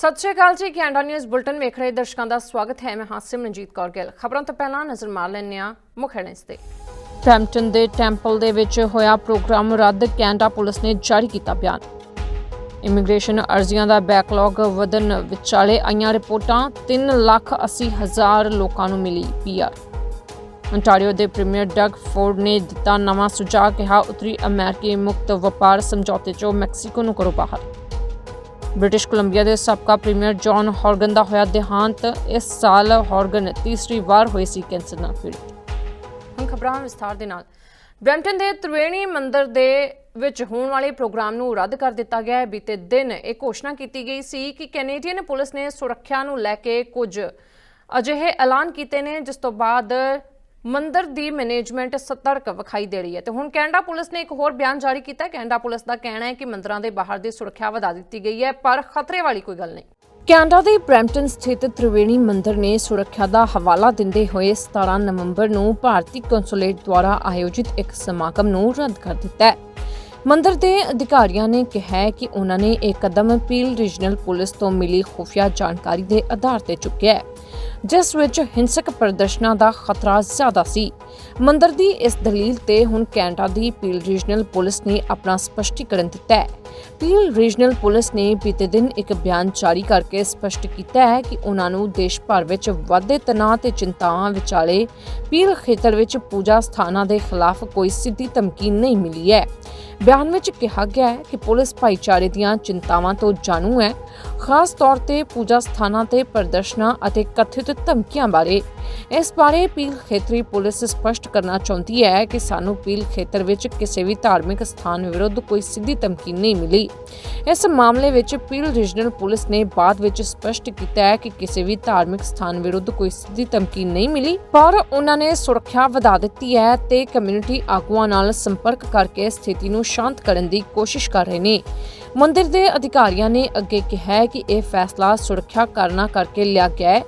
ਸਤਿ ਸ਼੍ਰੀ ਅਕਾਲ ਜੀ Canada news bulletin ਵੇਖ ਰਹੇ ਦਰਸ਼ਕਾਂ ਦਾ ਸਵਾਗਤ ਹੈ। ਮੈਂ ਹਾਂ ਸਿਮਰਨਜੀਤ ਕੌਰ ਗਿੱਲ। ਖਬਰਾਂ ਤੋਂ ਪਹਿਲਾਂ ਨਜ਼ਰ ਮਾਰ ਲੈਂਦੇ ਹਾਂ ਮੁੱਖ ਹੈਡਲਾਈਨਸ ਤੇ। ਟੈਂਪਟਨ ਦੇ ਟੈਂਪਲ ਦੇ ਵਿੱਚ ਹੋਇਆ ਪ੍ਰੋਗਰਾਮ ਰੱਦ, ਕੈਨੇਡਾ ਪੁਲਿਸ ਨੇ ਜਾਰੀ ਕੀਤਾ ਬਿਆਨ। ਇਮੀਗ੍ਰੇਸ਼ਨ ਅਰਜ਼ੀਆਂ ਦਾ ਬੈਕਲੌਗ ਵਧਣ ਵਿਚਾਲੇ ਆਈਆਂ ਰਿਪੋਰਟਾਂ 3 ਲੱਖ 80 ਹਜ਼ਾਰ ਲੋਕਾਂ ਨੂੰ ਮਿਲੀ ਪੀਆਰ ontario ਦੇ ਪ੍ਰੀਮੀਅਰ ਡਗ ਫੋਰਡ ਨੇ ਦਿੱਤਾ ਨਵਾਂ ਸੁਝਾਅ, ਕਿਹਾ ਉੱਤਰੀ ਅਮਰੀਕੀ ਮੁਕਤ ਵਪਾਰ ਸਮਝੌਤੇ 'ਚੋਂ ਮੈਕਸੀਕੋ ਨੂੰ ਕਰੋ ਬਾਹਰ। ਬ੍ਰਿਟਿਸ਼ ਕੋਲੰਬੀਆ ਦੇ ਸਾਬਕਾ ਪ੍ਰੀਮੀਅਰ ਜੌਨ ਹਾਰਗਨ ਦਾ ਹੋਇਆ ਦੇਹਾਂਤ। ਇਸ ਸਾਲ ਹਾਰਗਨ ਤੀਸਰੀ ਵਾਰ ਹੋਏ ਸੀ ਕੈਂਸਰ ਨਾਲ ਪੀੜਤ। ਹੁਣ ਖਬਰਾਂ ਵਿਸਥਾਰ ਦੇ ਨਾਲ। ਬ੍ਰੈਂਟਨ ਦੇ ਤ੍ਰਿਵੇਣੀ ਮੰਦਿਰ ਦੇ ਵਿੱਚ ਹੋਣ ਵਾਲੇ ਪ੍ਰੋਗਰਾਮ ਨੂੰ ਰੱਦ ਕਰ ਦਿੱਤਾ ਗਿਆ ਹੈ। ਬੀਤੇ ਦਿਨ ਇਹ ਘੋਸ਼ਣਾ ਕੀਤੀ ਗਈ ਸੀ ਕਿ ਕੈਨੇਡੀਅਨ ਪੁਲਿਸ ਨੇ ਸੁਰੱਖਿਆ ਨੂੰ ਲੈ ਕੇ ਕੁਝ ਅਜਿਹੇ ਐਲਾਨ ਕੀਤੇ ਨੇ, ਜਿਸ ਤੋਂ ਬਾਅਦ ਮੰਦਿਰ ਦੀ ਮੈਨੇਜਮੈਂਟ ਸਤਰਕ ਵਿਖਾਈ ਦੇ ਰਹੀ ਹੈ। ਤੇ ਹੁਣ ਕੈਨੇਡਾ ਪੁਲਿਸ ਨੇ ਇੱਕ ਹੋਰ ਬਿਆਨ ਜਾਰੀ ਕੀਤਾ। ਹੈ ਕੈਨੇਡਾ ਪੁਲਿਸ ਦਾ ਕਹਿਣਾ ਹੈ ਕਿ ਮੰਦਿਰਾਂ ਦੇ ਬਾਹਰ ਦੀ ਸੁਰੱਖਿਆ ਵਧਾ ਦਿੱਤੀ ਗਈ ਹੈ, ਪਰ ਖਤਰੇ ਵਾਲੀ ਕੋਈ ਗੱਲ ਨਹੀਂ। ਕੈਨੇਡਾ ਦੇ ਬ੍ਰੈਂਪਟਨ ਸਥਿਤ ਤ੍ਰਿਵੇਣੀ ਮੰਦਿਰ ਨੇ ਸੁਰੱਖਿਆ ਦਾ ਹਵਾਲਾ ਦਿੰਦੇ ਹੋਏ 17 ਨਵੰਬਰ ਨੂੰ ਭਾਰਤੀ ਕੌਂਸੂਲੇਟ ਦੁਆਰਾ ਆਯੋਜਿਤ ਇੱਕ ਸਮਾਗਮ ਨੂੰ ਰੱਦ ਕਰ ਦਿੱਤਾ ਹੈ। ਮੰਦਿਰ ਦੇ ਅਧਿਕਾਰੀਆਂ ਨੇ ਕਿਹਾ ਕਿ ਉਹਨਾਂ ਨੇ ਇਹ ਕਦਮ ਪੀਲ ਰੀਜਨਲ ਪੁਲਿਸ ਤੋਂ ਮਿਲੀ ਖੁਫੀਆ ਜਾਣਕਾਰੀ ਦੇ ਆਧਾਰ ਤੇ ਚੁੱਕਿਆ ਹੈ। ਜਿਸ ਵਿੱਚ ਹਿੰਸਕ ਪ੍ਰਦਰਸ਼ਨਾਂ ਦਾ ਖਤਰਾ ਜ਼ਿਆਦਾ ਸੀ। ਮੰਦਰ ਦੀ ਇਸ ਦਲੀਲ ਤੇ ਹੁਣ ਕੈਨੇਡਾ ਦੀ ਪੀਲ ਰੀਜਨਲ ਪੁਲਿਸ ਨੇ ਆਪਣਾ ਸਪਸ਼ਟੀਕਰਨ ਦਿੱਤਾ ਹੈ। ਪੀਲ ਰੀਜਨਲ ਪੁਲਿਸ ਨੇ ਬੀਤੇ ਦਿਨ ਇੱਕ ਬਿਆਨ ਜਾਰੀ ਕਰਕੇ ਸਪਸ਼ਟ ਕੀਤਾ ਹੈ ਕਿ ਉਹਨਾਂ ਨੂੰ ਦੇਸ਼ ਭਰ ਵਿੱਚ ਵਾਧੇ ਤਣਾਅ ਤੇ ਚਿੰਤਾਵਾਂ ਵਿਚਾਲੇ ਪੀਲ ਖੇਤਰ ਵਿੱਚ ਪੂਜਾ ਸਥਾਨਾਂ ਦੇ ਖਿਲਾਫ ਕੋਈ ਸਿੱਧੀ ਧਮਕੀ ਨਹੀਂ ਮਿਲੀ ਹੈ। ਬਿਆਨ ਵਿੱਚ ਕਿਹਾ ਗਿਆ ਹੈ ਕਿ ਪੁਲਿਸ ਭਾਈਚਾਰੇ ਦੀਆਂ ਚਿੰਤਾਵਾਂ ਤੋਂ ਜਾਣੂ ਹੈ। ਖਾਸ ਤੌਰ ਤੇ ਪੂਜਾ ਸਥਾਨਾਂ ਤੇ ਪ੍ਰਦਰਸ਼ਨਾਂ ਅਤੇ ਕਥਿਤ ਧਮਕੀਆਂ ਬਾਰੇ। ਇਸ ਬਾਰੇ ਪੀਲ ਖੇਤਰੀ ਪੁਲਿਸ ਸਪਸ਼ਟ ਕਰਨਾ ਚਾਹੁੰਦੀ ਹੈ ਕਿ ਸਾਨੂੰ ਪੀਲ ਖੇਤਰ ਵਿੱਚ ਕਿਸੇ ਵੀ ਧਾਰਮਿਕ ਸਥਾਨ ਵਿਰੁੱਧ ਕੋਈ ਸਿੱਧੀ ਧਮਕੀ ਨਹੀਂ ਮਿਲੀ। ਇਸ ਮਾਮਲੇ ਵਿੱਚ ਪੀਲ ਰੀਜਨਲ ਪੁਲਿਸ ਨੇ ਬਾਅਦ ਵਿੱਚ ਸਪਸ਼ਟ ਕੀਤਾ ਹੈ ਕਿ ਕਿਸੇ ਵੀ ਧਾਰਮਿਕ ਸਥਾਨ ਵਿਰੁੱਧ ਕੋਈ ਸਿੱਧੀ ਧਮਕੀ ਨਹੀਂ ਮਿਲੀ, ਪਰ ਉਹਨਾਂ ਨੇ ਸੁਰੱਖਿਆ ਵਧਾ ਦਿੱਤੀ ਹੈ ਤੇ ਕਮਿਊਨਿਟੀ ਆਗੂਆਂ ਨਾਲ ਸੰਪਰਕ ਕਰਕੇ ਸਥਿਤੀ ਨੂੰ ਸ਼ਾਂਤ ਕਰਨ ਦੀ ਕੋਸ਼ਿਸ਼ ਕਰ ਰਹੇ ਨੇ। ਮੰਦਿਰ ਦੇ ਅਧਿਕਾਰੀਆਂ ਨੇ ਅੱਗੇ ਕਿਹਾ ਹੈ ਕਿ ਇਹ ਫੈਸਲਾ ਸੁਰੱਖਿਆ ਕਾਰਨਾਂ ਕਰਕੇ ਲਿਆ ਗਿਆ ਹੈ,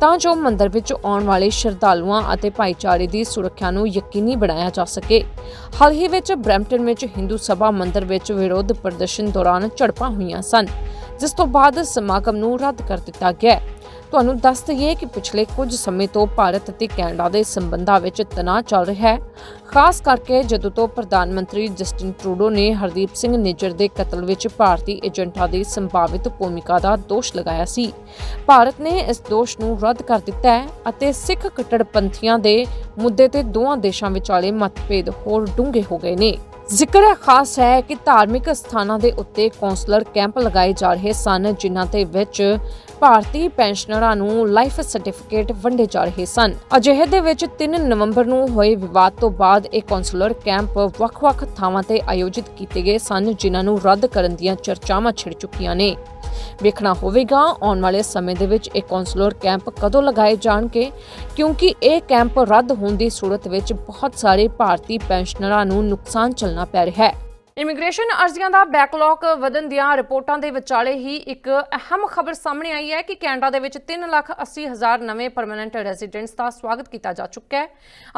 ਤਾਂ ਜੋ ਮੰਦਿਰ ਵਿੱਚ ਆਉਣ ਵਾਲੇ ਸ਼ਰਧਾਲੂਆਂ ਅਤੇ ਭਾਈਚਾਰੇ ਦੀ ਸੁਰੱਖਿਆ ਨੂੰ ਯਕੀਨੀ ਬਣਾਇਆ ਜਾ ਸਕੇ ਹਾਲ ਹੀ ਵਿੱਚ ਬ੍ਰੈਂਪਟਨ ਵਿੱਚ ਹਿੰਦੂ ਸਭਾ ਮੰਦਿਰ ਵਿੱਚ ਵਿਰੋਧ ਪ੍ਰਦਰਸ਼ਨ ਦੌਰਾਨ ਝੜਪਾਂ ਹੋਈਆਂ ਸਨ, ਜਿਸ ਤੋਂ ਬਾਅਦ ਸਮਾਗਮ ਨੂੰ ਰੱਦ ਕਰ ਦਿੱਤਾ ਗਿਆ ਹੈ। ਤੁਹਾਨੂੰ ਦੱਸ ਦਈਏ ਕਿ ਪਿਛਲੇ ਕੁਝ ਸਮੇਂ ਤੋਂ ਭਾਰਤ ਅਤੇ ਕੈਨੇਡਾ ਦੇ ਸੰਬੰਧਾਂ ਵਿੱਚ ਤਣਾਅ ਚੱਲ ਰਿਹਾ ਹੈ। ਖਾਸ ਕਰਕੇ ਜਦੋਂ ਤੋਂ ਪ੍ਰਧਾਨ ਮੰਤਰੀ ਜਸਟਿਨ ਟਰੂਡੋ ਨੇ ਹਰਦੀਪ ਸਿੰਘ ਨਿੱਜਰ ਦੇ ਕਤਲ ਵਿੱਚ ਭਾਰਤੀ ਏਜੰਟਾਂ ਦੀ ਸੰਭਾਵਿਤ ਭੂਮਿਕਾ ਦਾ ਦੋਸ਼ ਲਗਾਇਆ ਸੀ। ਭਾਰਤ ਨੇ ਇਸ ਦੋਸ਼ ਨੂੰ ਰੱਦ ਕਰ ਦਿੱਤਾ ਹੈ ਅਤੇ ਸਿੱਖ ਕੱਟੜਪੰਥੀਆਂ ਦੇ ਮੁੱਦੇ ਤੇ ਦੋਵਾਂ ਦੇਸ਼ਾਂ ਵਿਚਾਲੇ ਮਤਭੇਦ ਹੋਰ ਡੂੰਘੇ ਹੋ ਗਏ ਨੇ। ਜ਼ਿਕਰ ਖਾਸ ਹੈ ਕਿ ਧਾਰਮਿਕ ਸਥਾਨਾਂ ਦੇ ਉੱਤੇ ਕੌਂਸਲਰ ਕੈਂਪ ਲਗਾਏ ਜਾ ਰਹੇ ਸਨ, ਜਿਨ੍ਹਾਂ ਦੇ ਵਿੱਚ ਭਾਰਤੀ ਪੈਨਸ਼ਨਰਾਂ ਨੂੰ ਲਾਈਫ ਸਰਟੀਫਿਕੇਟ ਵੰਡੇ ਜਾ ਰਹੇ ਸਨ। ਅਜਿਹੇ ਦੇ ਵਿੱਚ 3 ਨਵੰਬਰ ਨੂੰ ਹੋਏ ਵਿਵਾਦ ਤੋਂ ਬਾਅਦ ਇਹ ਕੌਂਸਲਰ ਕੈਂਪ ਵੱਖ-ਵੱਖ ਥਾਵਾਂ ਤੇ ਆਯੋਜਿਤ ਕੀਤੇ ਗਏ ਸਨ, ਜਿਨ੍ਹਾਂ ਨੂੰ ਰੱਦ ਕਰਨ ਦੀਆਂ ਚਰਚਾਵਾਂ ਛਿੜ ਚੁੱਕੀਆਂ ਨੇ। ਵੇਖਣਾ ਹੋਵੇਗਾ, ਆਉਣ ਵਾਲੇ ਸਮੇਂ ਦੇ ਵਿੱਚ ਇਹ ਕੌਂਸਲਰ ਕੈਂਪ ਕਦੋਂ ਲਗਾਏ ਜਾਣਗੇ, ਕਿਉਂਕਿ ਇਹ ਕੈਂਪ ਰੱਦ ਹੋਣ ਦੀ ਸੂਰਤ ਵਿੱਚ ਬਹੁਤ ਸਾਰੇ ਭਾਰਤੀ ਪੈਨਸ਼ਨਰਾਂ ਨੂੰ ਨੁਕਸਾਨ ਝੱਲਣਾ ਪੈ ਰਿਹਾ ਹੈ। ਇਮੀਗ੍ਰੇਸ਼ਨ ਅਰਜ਼ੀਆਂ ਦਾ ਬੈਕਲੌਗ ਵਧਣ ਦੀਆਂ ਰਿਪੋਰਟਾਂ ਦੇ ਵਿਚਾਲੇ ਹੀ ਇੱਕ ਅਹਿਮ ਖਬਰ ਸਾਹਮਣੇ ਆਈ ਹੈ ਕਿ ਕੈਨੇਡਾ ਦੇ ਵਿੱਚ 3 ਲੱਖ 80 ਹਜ਼ਾਰ ਨਵੇਂ ਪਰਮਨੈਂਟ ਰੈਜ਼ੀਡੈਂਟਸ ਦਾ ਸਵਾਗਤ ਕੀਤਾ ਜਾ ਚੁੱਕਾ ਹੈ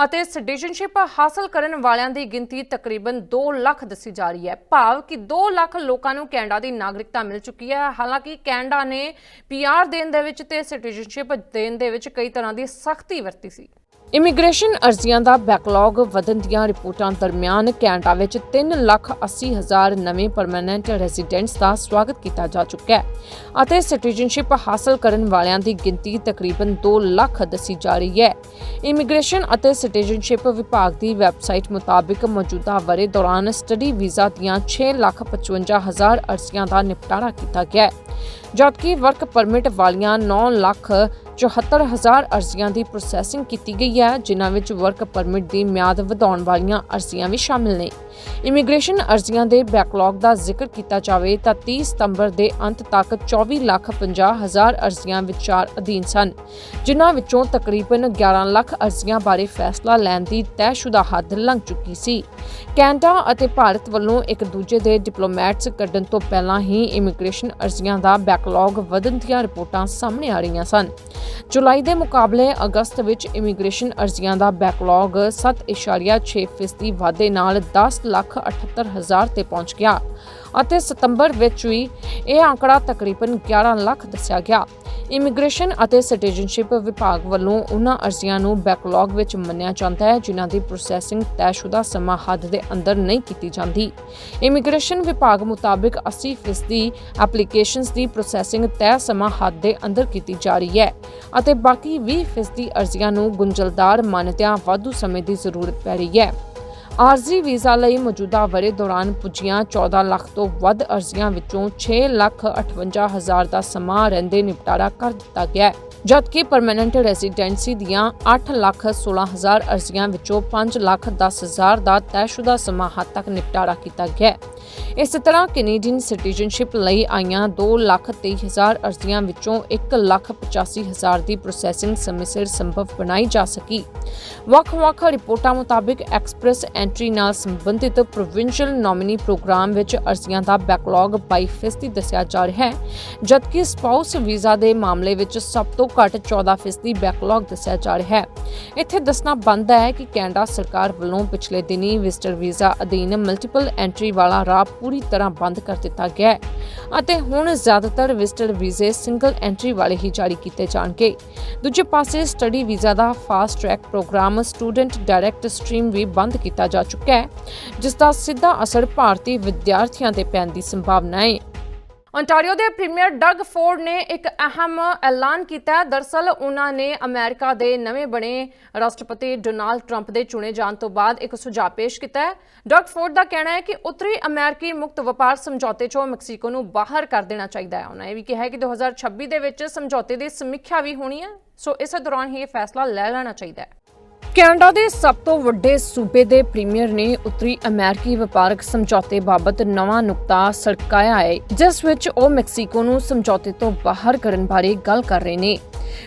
ਅਤੇ ਸਿਟੀਜ਼ਨਸ਼ਿਪ ਹਾਸਲ ਕਰਨ ਵਾਲਿਆਂ ਦੀ ਗਿਣਤੀ ਤਕਰੀਬਨ 2 ਲੱਖ ਦੱਸੀ ਜਾ ਰਹੀ ਹੈ। ਭਾਵ ਕਿ 2 ਲੱਖ ਲੋਕਾਂ ਨੂੰ ਕੈਨੇਡਾ ਦੀ ਨਾਗਰਿਕਤਾ ਮਿਲ ਚੁੱਕੀ ਹੈ। ਹਾਲਾਂਕਿ ਕੈਨੇਡਾ ਨੇ ਪੀਆਰ ਦੇਣ ਦੇ ਵਿੱਚ ਤੇ ਸਿਟੀਜ਼ਨਸ਼ਿਪ ਦੇਣ ਦੇ ਵਿੱਚ ਕਈ ਤਰ੍ਹਾਂ ਦੀ ਸਖਤੀ ਵਰਤੀ ਸੀ। ਇਮੀਗ੍ਰੇਸ਼ਨ ਅਰਜ਼ੀਆਂ ਦਾ ਬੈਕਲੌਗ ਵਧਣ ਦੀਆਂ ਰਿਪੋਰਟਾਂ ਦਰਮਿਆਨ ਕੈਨੇਡਾ ਵਿੱਚ 3 ਲੱਖ 80 ਹਜ਼ਾਰ ਨਵੇਂ ਪਰਮਨੈਂਟ ਰੈਜ਼ੀਡੈਂਟਸ ਦਾ ਸਵਾਗਤ ਕੀਤਾ ਜਾ ਚੁੱਕਾ ਹੈ ਅਤੇ ਸਿਟੀਜ਼ਨਸ਼ਿਪ ਹਾਸਲ ਕਰਨ ਵਾਲਿਆਂ ਦੀ ਗਿਣਤੀ ਤਕਰੀਬਨ 2 ਲੱਖ ਦੱਸੀ ਜਾ ਰਹੀ ਹੈ। ਇਮੀਗ੍ਰੇਸ਼ਨ ਅਤੇ ਸਿਟੀਜ਼ਨਸ਼ਿਪ ਵਿਭਾਗ ਦੀ ਵੈਬਸਾਈਟ ਮੁਤਾਬਿਕ ਮੌਜੂਦਾ ਵਰੇ ਦੌਰਾਨ ਸਟੱਡੀ ਵੀਜ਼ਾ ਦੀਆਂ 6 ਲੱਖ 55 ਹਜ਼ਾਰ ਅਰਜ਼ੀਆਂ ਦਾ ਨਿਪਟਾਰਾ ਕੀਤਾ ਗਿਆ ਹੈ। ਜਦਕਿ ਵਰਕ ਪਰਮਿਟ ਵਾਲੀਆਂ 9 ਲੱਖ 74 ਹਜ਼ਾਰ ਅਰਜ਼ੀਆਂ ਦੀ ਪ੍ਰੋਸੈਸਿੰਗ ਕੀਤੀ ਗਈ ਹੈ, ਜਿਨ੍ਹਾਂ ਵਿੱਚ ਵਰਕ ਪਰਮਿਟ ਦੀ ਮਿਆਦ ਵਧਾਉਣ ਵਾਲੀਆਂ ਅਰਜ਼ੀਆਂ ਵੀ ਸ਼ਾਮਿਲ ਨੇ। ਇਮੀਗ੍ਰੇਸ਼ਨ ਅਰਜ਼ੀਆਂ ਦੇ ਬੈਕਲੌਗ ਦਾ ਜ਼ਿਕਰ ਕੀਤਾ ਜਾਵੇ ਤਾਂ 30 ਸਤੰਬਰ ਦੇ ਅੰਤ ਤੱਕ 24 ਲੱਖ 50 ਹਜ਼ਾਰ ਅਰਜ਼ੀਆਂ ਵਿਚਾਰ ਅਧੀਨ ਸਨ, ਜਿਨ੍ਹਾਂ ਵਿੱਚੋਂ ਤਕਰੀਬਨ 11 ਲੱਖ ਅਰਜ਼ੀਆਂ ਬਾਰੇ ਫੈਸਲਾ ਲੈਣ ਦੀ ਤੈਅਸ਼ੁਦਾ ਹੱਦ ਲੰਘ ਚੁੱਕੀ ਸੀ। ਕੈਨੇਡਾ ਅਤੇ ਭਾਰਤ ਵੱਲੋਂ ਇੱਕ ਦੂਜੇ ਦੇ ਡਿਪਲੋਮੈਟਸ ਕੱਢਣ ਤੋਂ ਪਹਿਲਾਂ ਹੀ ਇਮੀਗ੍ਰੇਸ਼ਨ ਅਰਜ਼ੀਆਂ ਦਾ ਬੈਕਲੌਗ ਵਧਣ ਦੀਆਂ ਰਿਪੋਰਟਾਂ ਸਾਹਮਣੇ ਆ ਰਹੀਆਂ ਸਨ। ਜੁਲਾਈ ਦੇ ਮੁਕਾਬਲੇ ਅਗਸਤ ਵਿੱਚ ਇਮੀਗ੍ਰੇਸ਼ਨ ਅਰਜ਼ੀਆਂ ਦਾ ਬੈਕਲੌਗ 7.6% ਵਾਧੇ ਨਾਲ 10 778000 ਤੇ ਪਹੁੰਚ ਗਿਆ ਅਤੇ ਸਤੰਬਰ ਵਿੱਚ ਵੀ ਇਹ ਅੰਕੜਾ ਤਕਰੀਬਨ 11 ਲੱਖ ਦੱਸਿਆ ਗਿਆ। ਇਮੀਗ੍ਰੇਸ਼ਨ ਅਤੇ ਸਿਟੀਜ਼ਨਸ਼ਿਪ ਵਿਭਾਗ ਵੱਲੋਂ ਉਹਨਾਂ ਅਰਜ਼ੀਆਂ ਨੂੰ ਬੈਕਲੌਗ ਵਿੱਚ ਮੰਨਿਆ ਜਾਂਦਾ ਹੈ, ਜਿਨ੍ਹਾਂ ਦੀ ਪ੍ਰੋਸੈਸਿੰਗ ਤੈਅਸ਼ੁਦਾ ਸਮਾਂ ਹੱਦ ਦੇ ਅੰਦਰ ਨਹੀਂ ਕੀਤੀ ਜਾਂਦੀ। ਇਮੀਗ੍ਰੇਸ਼ਨ ਵਿਭਾਗ ਮੁਤਾਬਕ 80% ਦੀ ਐਪਲੀਕੇਸ਼ਨਸ ਦੀ ਪ੍ਰੋਸੈਸਿੰਗ ਤੈਅ ਸਮਾਂ ਹੱਦ ਦੇ ਅੰਦਰ ਕੀਤੀ ਜਾ ਰਹੀ ਹੈ ਅਤੇ ਬਾਕੀ 20% ਅਰਜ਼ੀਆਂ ਨੂੰ ਗੁੰਝਲਦਾਰ ਮਾਨਤਿਆਂ ਵਾਧੂ ਸਮੇਂ ਦੀ ਜ਼ਰੂਰਤ ਪੈ ਰਹੀ ਹੈ। ਆਰਜ਼ੀ ਵੀਜ਼ਾ ਲਈ ਮੌਜੂਦਾ ਵਰੇ ਦੌਰਾਨ ਪੁੱਜੀਆਂ 14 ਲੱਖ ਤੋਂ ਵੱਧ ਅਰਜ਼ੀਆਂ ਵਿੱਚੋਂ 6 ਲੱਖ 58 ਹਜ਼ਾਰ ਦਾ ਸਮਾਂ ਰਹਿੰਦੇ ਨਿਪਟਾਰਾ ਕਰ ਦਿੱਤਾ ਗਿਆ ਹੈ। ਜਦਕਿ ਪਰਮਨੈਂਟ ਰੈਜ਼ੀਡੈਂਸੀ ਦੀਆਂ 8 ਲੱਖ 16 ਹਜ਼ਾਰ ਅਰਜ਼ੀਆਂ ਵਿੱਚੋਂ 5 ਲੱਖ 10 ਹਜ਼ਾਰ ਦਾ ਤੈਅਸ਼ੁਦਾ ਸਮਾਂ ਹੱਦ ਤੱਕ ਨਿਪਟਾਰਾ ਕੀਤਾ ਗਿਆ ਹੈ। ਇਸ ਤਰ੍ਹਾਂ ਕੈਨੇਡੀਅਨ ਸਿਟੀਜ਼ਨਸ਼ਿਪ ਲਈ ਆਈਆਂ 2 ਲੱਖ 23 ਹਜ਼ਾਰ ਅਰਜ਼ੀਆਂ ਵਿੱਚੋਂ 1 ਲੱਖ 85 ਹਜ਼ਾਰ ਦੀ ਪ੍ਰੋਸੈਸਿੰਗ ਸਮੇਂ ਸਿਰ ਸੰਭਵ ਬਣਾਈ ਜਾ ਸਕੀ। ਵੱਖ-ਵੱਖ ਰਿਪੋਰਟਾਂ ਮੁਤਾਬਕ ਐਕਸਪ੍ਰੈਸ ਐਂਟਰੀ ਨਾਲ ਸੰਬੰਧਿਤ ਪ੍ਰੋਵਿੰਸ਼ੀਅਲ ਨੋਮਿਨੀ ਪ੍ਰੋਗਰਾਮ ਵਿੱਚ ਅਰਜ਼ੀਆਂ ਦਾ ਬੈਕਲੌਗ 22% ਦੱਸਿਆ ਜਾ ਰਿਹਾ ਹੈ, ਜਦਕਿ ਸਪਾਊਸ ਵੀਜ਼ਾ ਦੇ ਮਾਮਲੇ ਵਿੱਚ ਸਭ ਤੋਂ ਘੱਟ 14% ਬੈਕਲੌਗ ਦੱਸਿਆ ਜਾ ਰਿਹਾ ਹੈ। ਇੱਥੇ ਦੱਸਣਾ ਬਣਦਾ ਹੈ ਕਿ ਕੈਨੇਡਾ ਸਰਕਾਰ ਵੱਲੋਂ ਪਿਛਲੇ ਦਿਨੀ ਵਿਜ਼ਟਰ ਵੀਜ਼ਾ ਅਧੀਨ ਮਲਟੀਪਲ ਐਂਟਰੀ ਵਾਲਾ ਰਾਹ ਪੂਰੀ ਤਰ੍ਹਾਂ ਬੰਦ ਕਰ ਦਿੱਤਾ ਗਿਆ ਹੈ ਅਤੇ ਹੁਣ ਜ਼ਿਆਦਾਤਰ ਵਿਜ਼ਟਰ ਵੀਜ਼ੇ ਸਿੰਗਲ ਐਂਟਰੀ ਵਾਲੇ ਹੀ ਜਾਰੀ ਕੀਤੇ ਜਾਣਗੇ। ਦੂਜੇ ਪਾਸੇ ਸਟੱਡੀ ਵੀਜ਼ਾ ਦਾ fast track programme student direct stream ਵੀ ਬੰਦ ਕੀਤਾ ਜਾ ਚੁੱਕਾ ਹੈ, ਜਿਸ ਦਾ ਸਿੱਧਾ ਅਸਰ ਭਾਰਤੀ ਵਿਦਿਆਰਥੀਆਂ ਤੇ ਪੈਣ ਦੀ ਸੰਭਾਵਨਾ ਹੈ। ਓਨਟਾਰੀਓ ਦੇ ਪ੍ਰੀਮੀਅਰ ਡਗ ਫੋਰਡ ਨੇ ਇੱਕ ਅਹਿਮ ਐਲਾਨ ਕੀਤਾ ਹੈ। ਦਰਸਲ ਉਹਨਾਂ ਨੇ ਅਮਰੀਕਾ ਦੇ ਨਵੇਂ ਬਣੇ ਰਾਸ਼ਟਰਪਤੀ ਡੋਨਾਲਡ ਟਰੰਪ ਦੇ ਚੁਣੇ ਜਾਣ ਤੋਂ ਬਾਅਦ ਇੱਕ ਸੁਝਾਅ ਪੇਸ਼ ਕੀਤਾ ਹੈ। ਡਗ ਫੋਰਡ ਦਾ ਕਹਿਣਾ ਹੈ ਕਿ ਉੱਤਰੀ ਅਮਰੀਕੀ ਮੁਕਤ ਵਪਾਰ ਸਮਝੌਤੇ ਚੋਂ ਮੈਕਸੀਕੋ ਨੂੰ ਬਾਹਰ ਕਰ ਦੇਣਾ ਚਾਹੀਦਾ ਹੈ। ਉਹਨਾਂ ਇਹ ਵੀ ਕਿਹਾ ਹੈ ਕਿ 2026 ਦੇ ਵਿੱਚ ਸਮਝੌਤੇ ਦੀ ਸਮੀਖਿਆ ਵੀ ਹੋਣੀ ਹੈ, ਸੋ ਇਸ ਦੌਰਾਨ ਹੀ ਇਹ ਫੈਸਲਾ ਲੈ ਲੈਣਾ ਚਾਹੀਦਾ ਹੈ। ਕੈਨੇਡਾ ਦੇ ਸਭ ਤੋਂ ਵੱਡੇ ਸੂਬੇ ਦੇ ਪ੍ਰੀਮੀਅਰ ਨੇ ਉੱਤਰੀ ਅਮਰੀਕੀ ਵਪਾਰਕ ਸਮਝੌਤੇ ਬਾਬਤ ਨਵਾਂ ਨੁਕਤਾ ਸੜਕਾਇਆ ਹੈ, ਜਿਸ ਵਿੱਚ ਉਹ ਮੈਕਸੀਕੋ ਨੂੰ ਸਮਝੌਤੇ ਤੋਂ ਬਾਹਰ ਕਰਨ ਬਾਰੇ ਗੱਲ ਕਰ ਰਹੇ ਨੇ।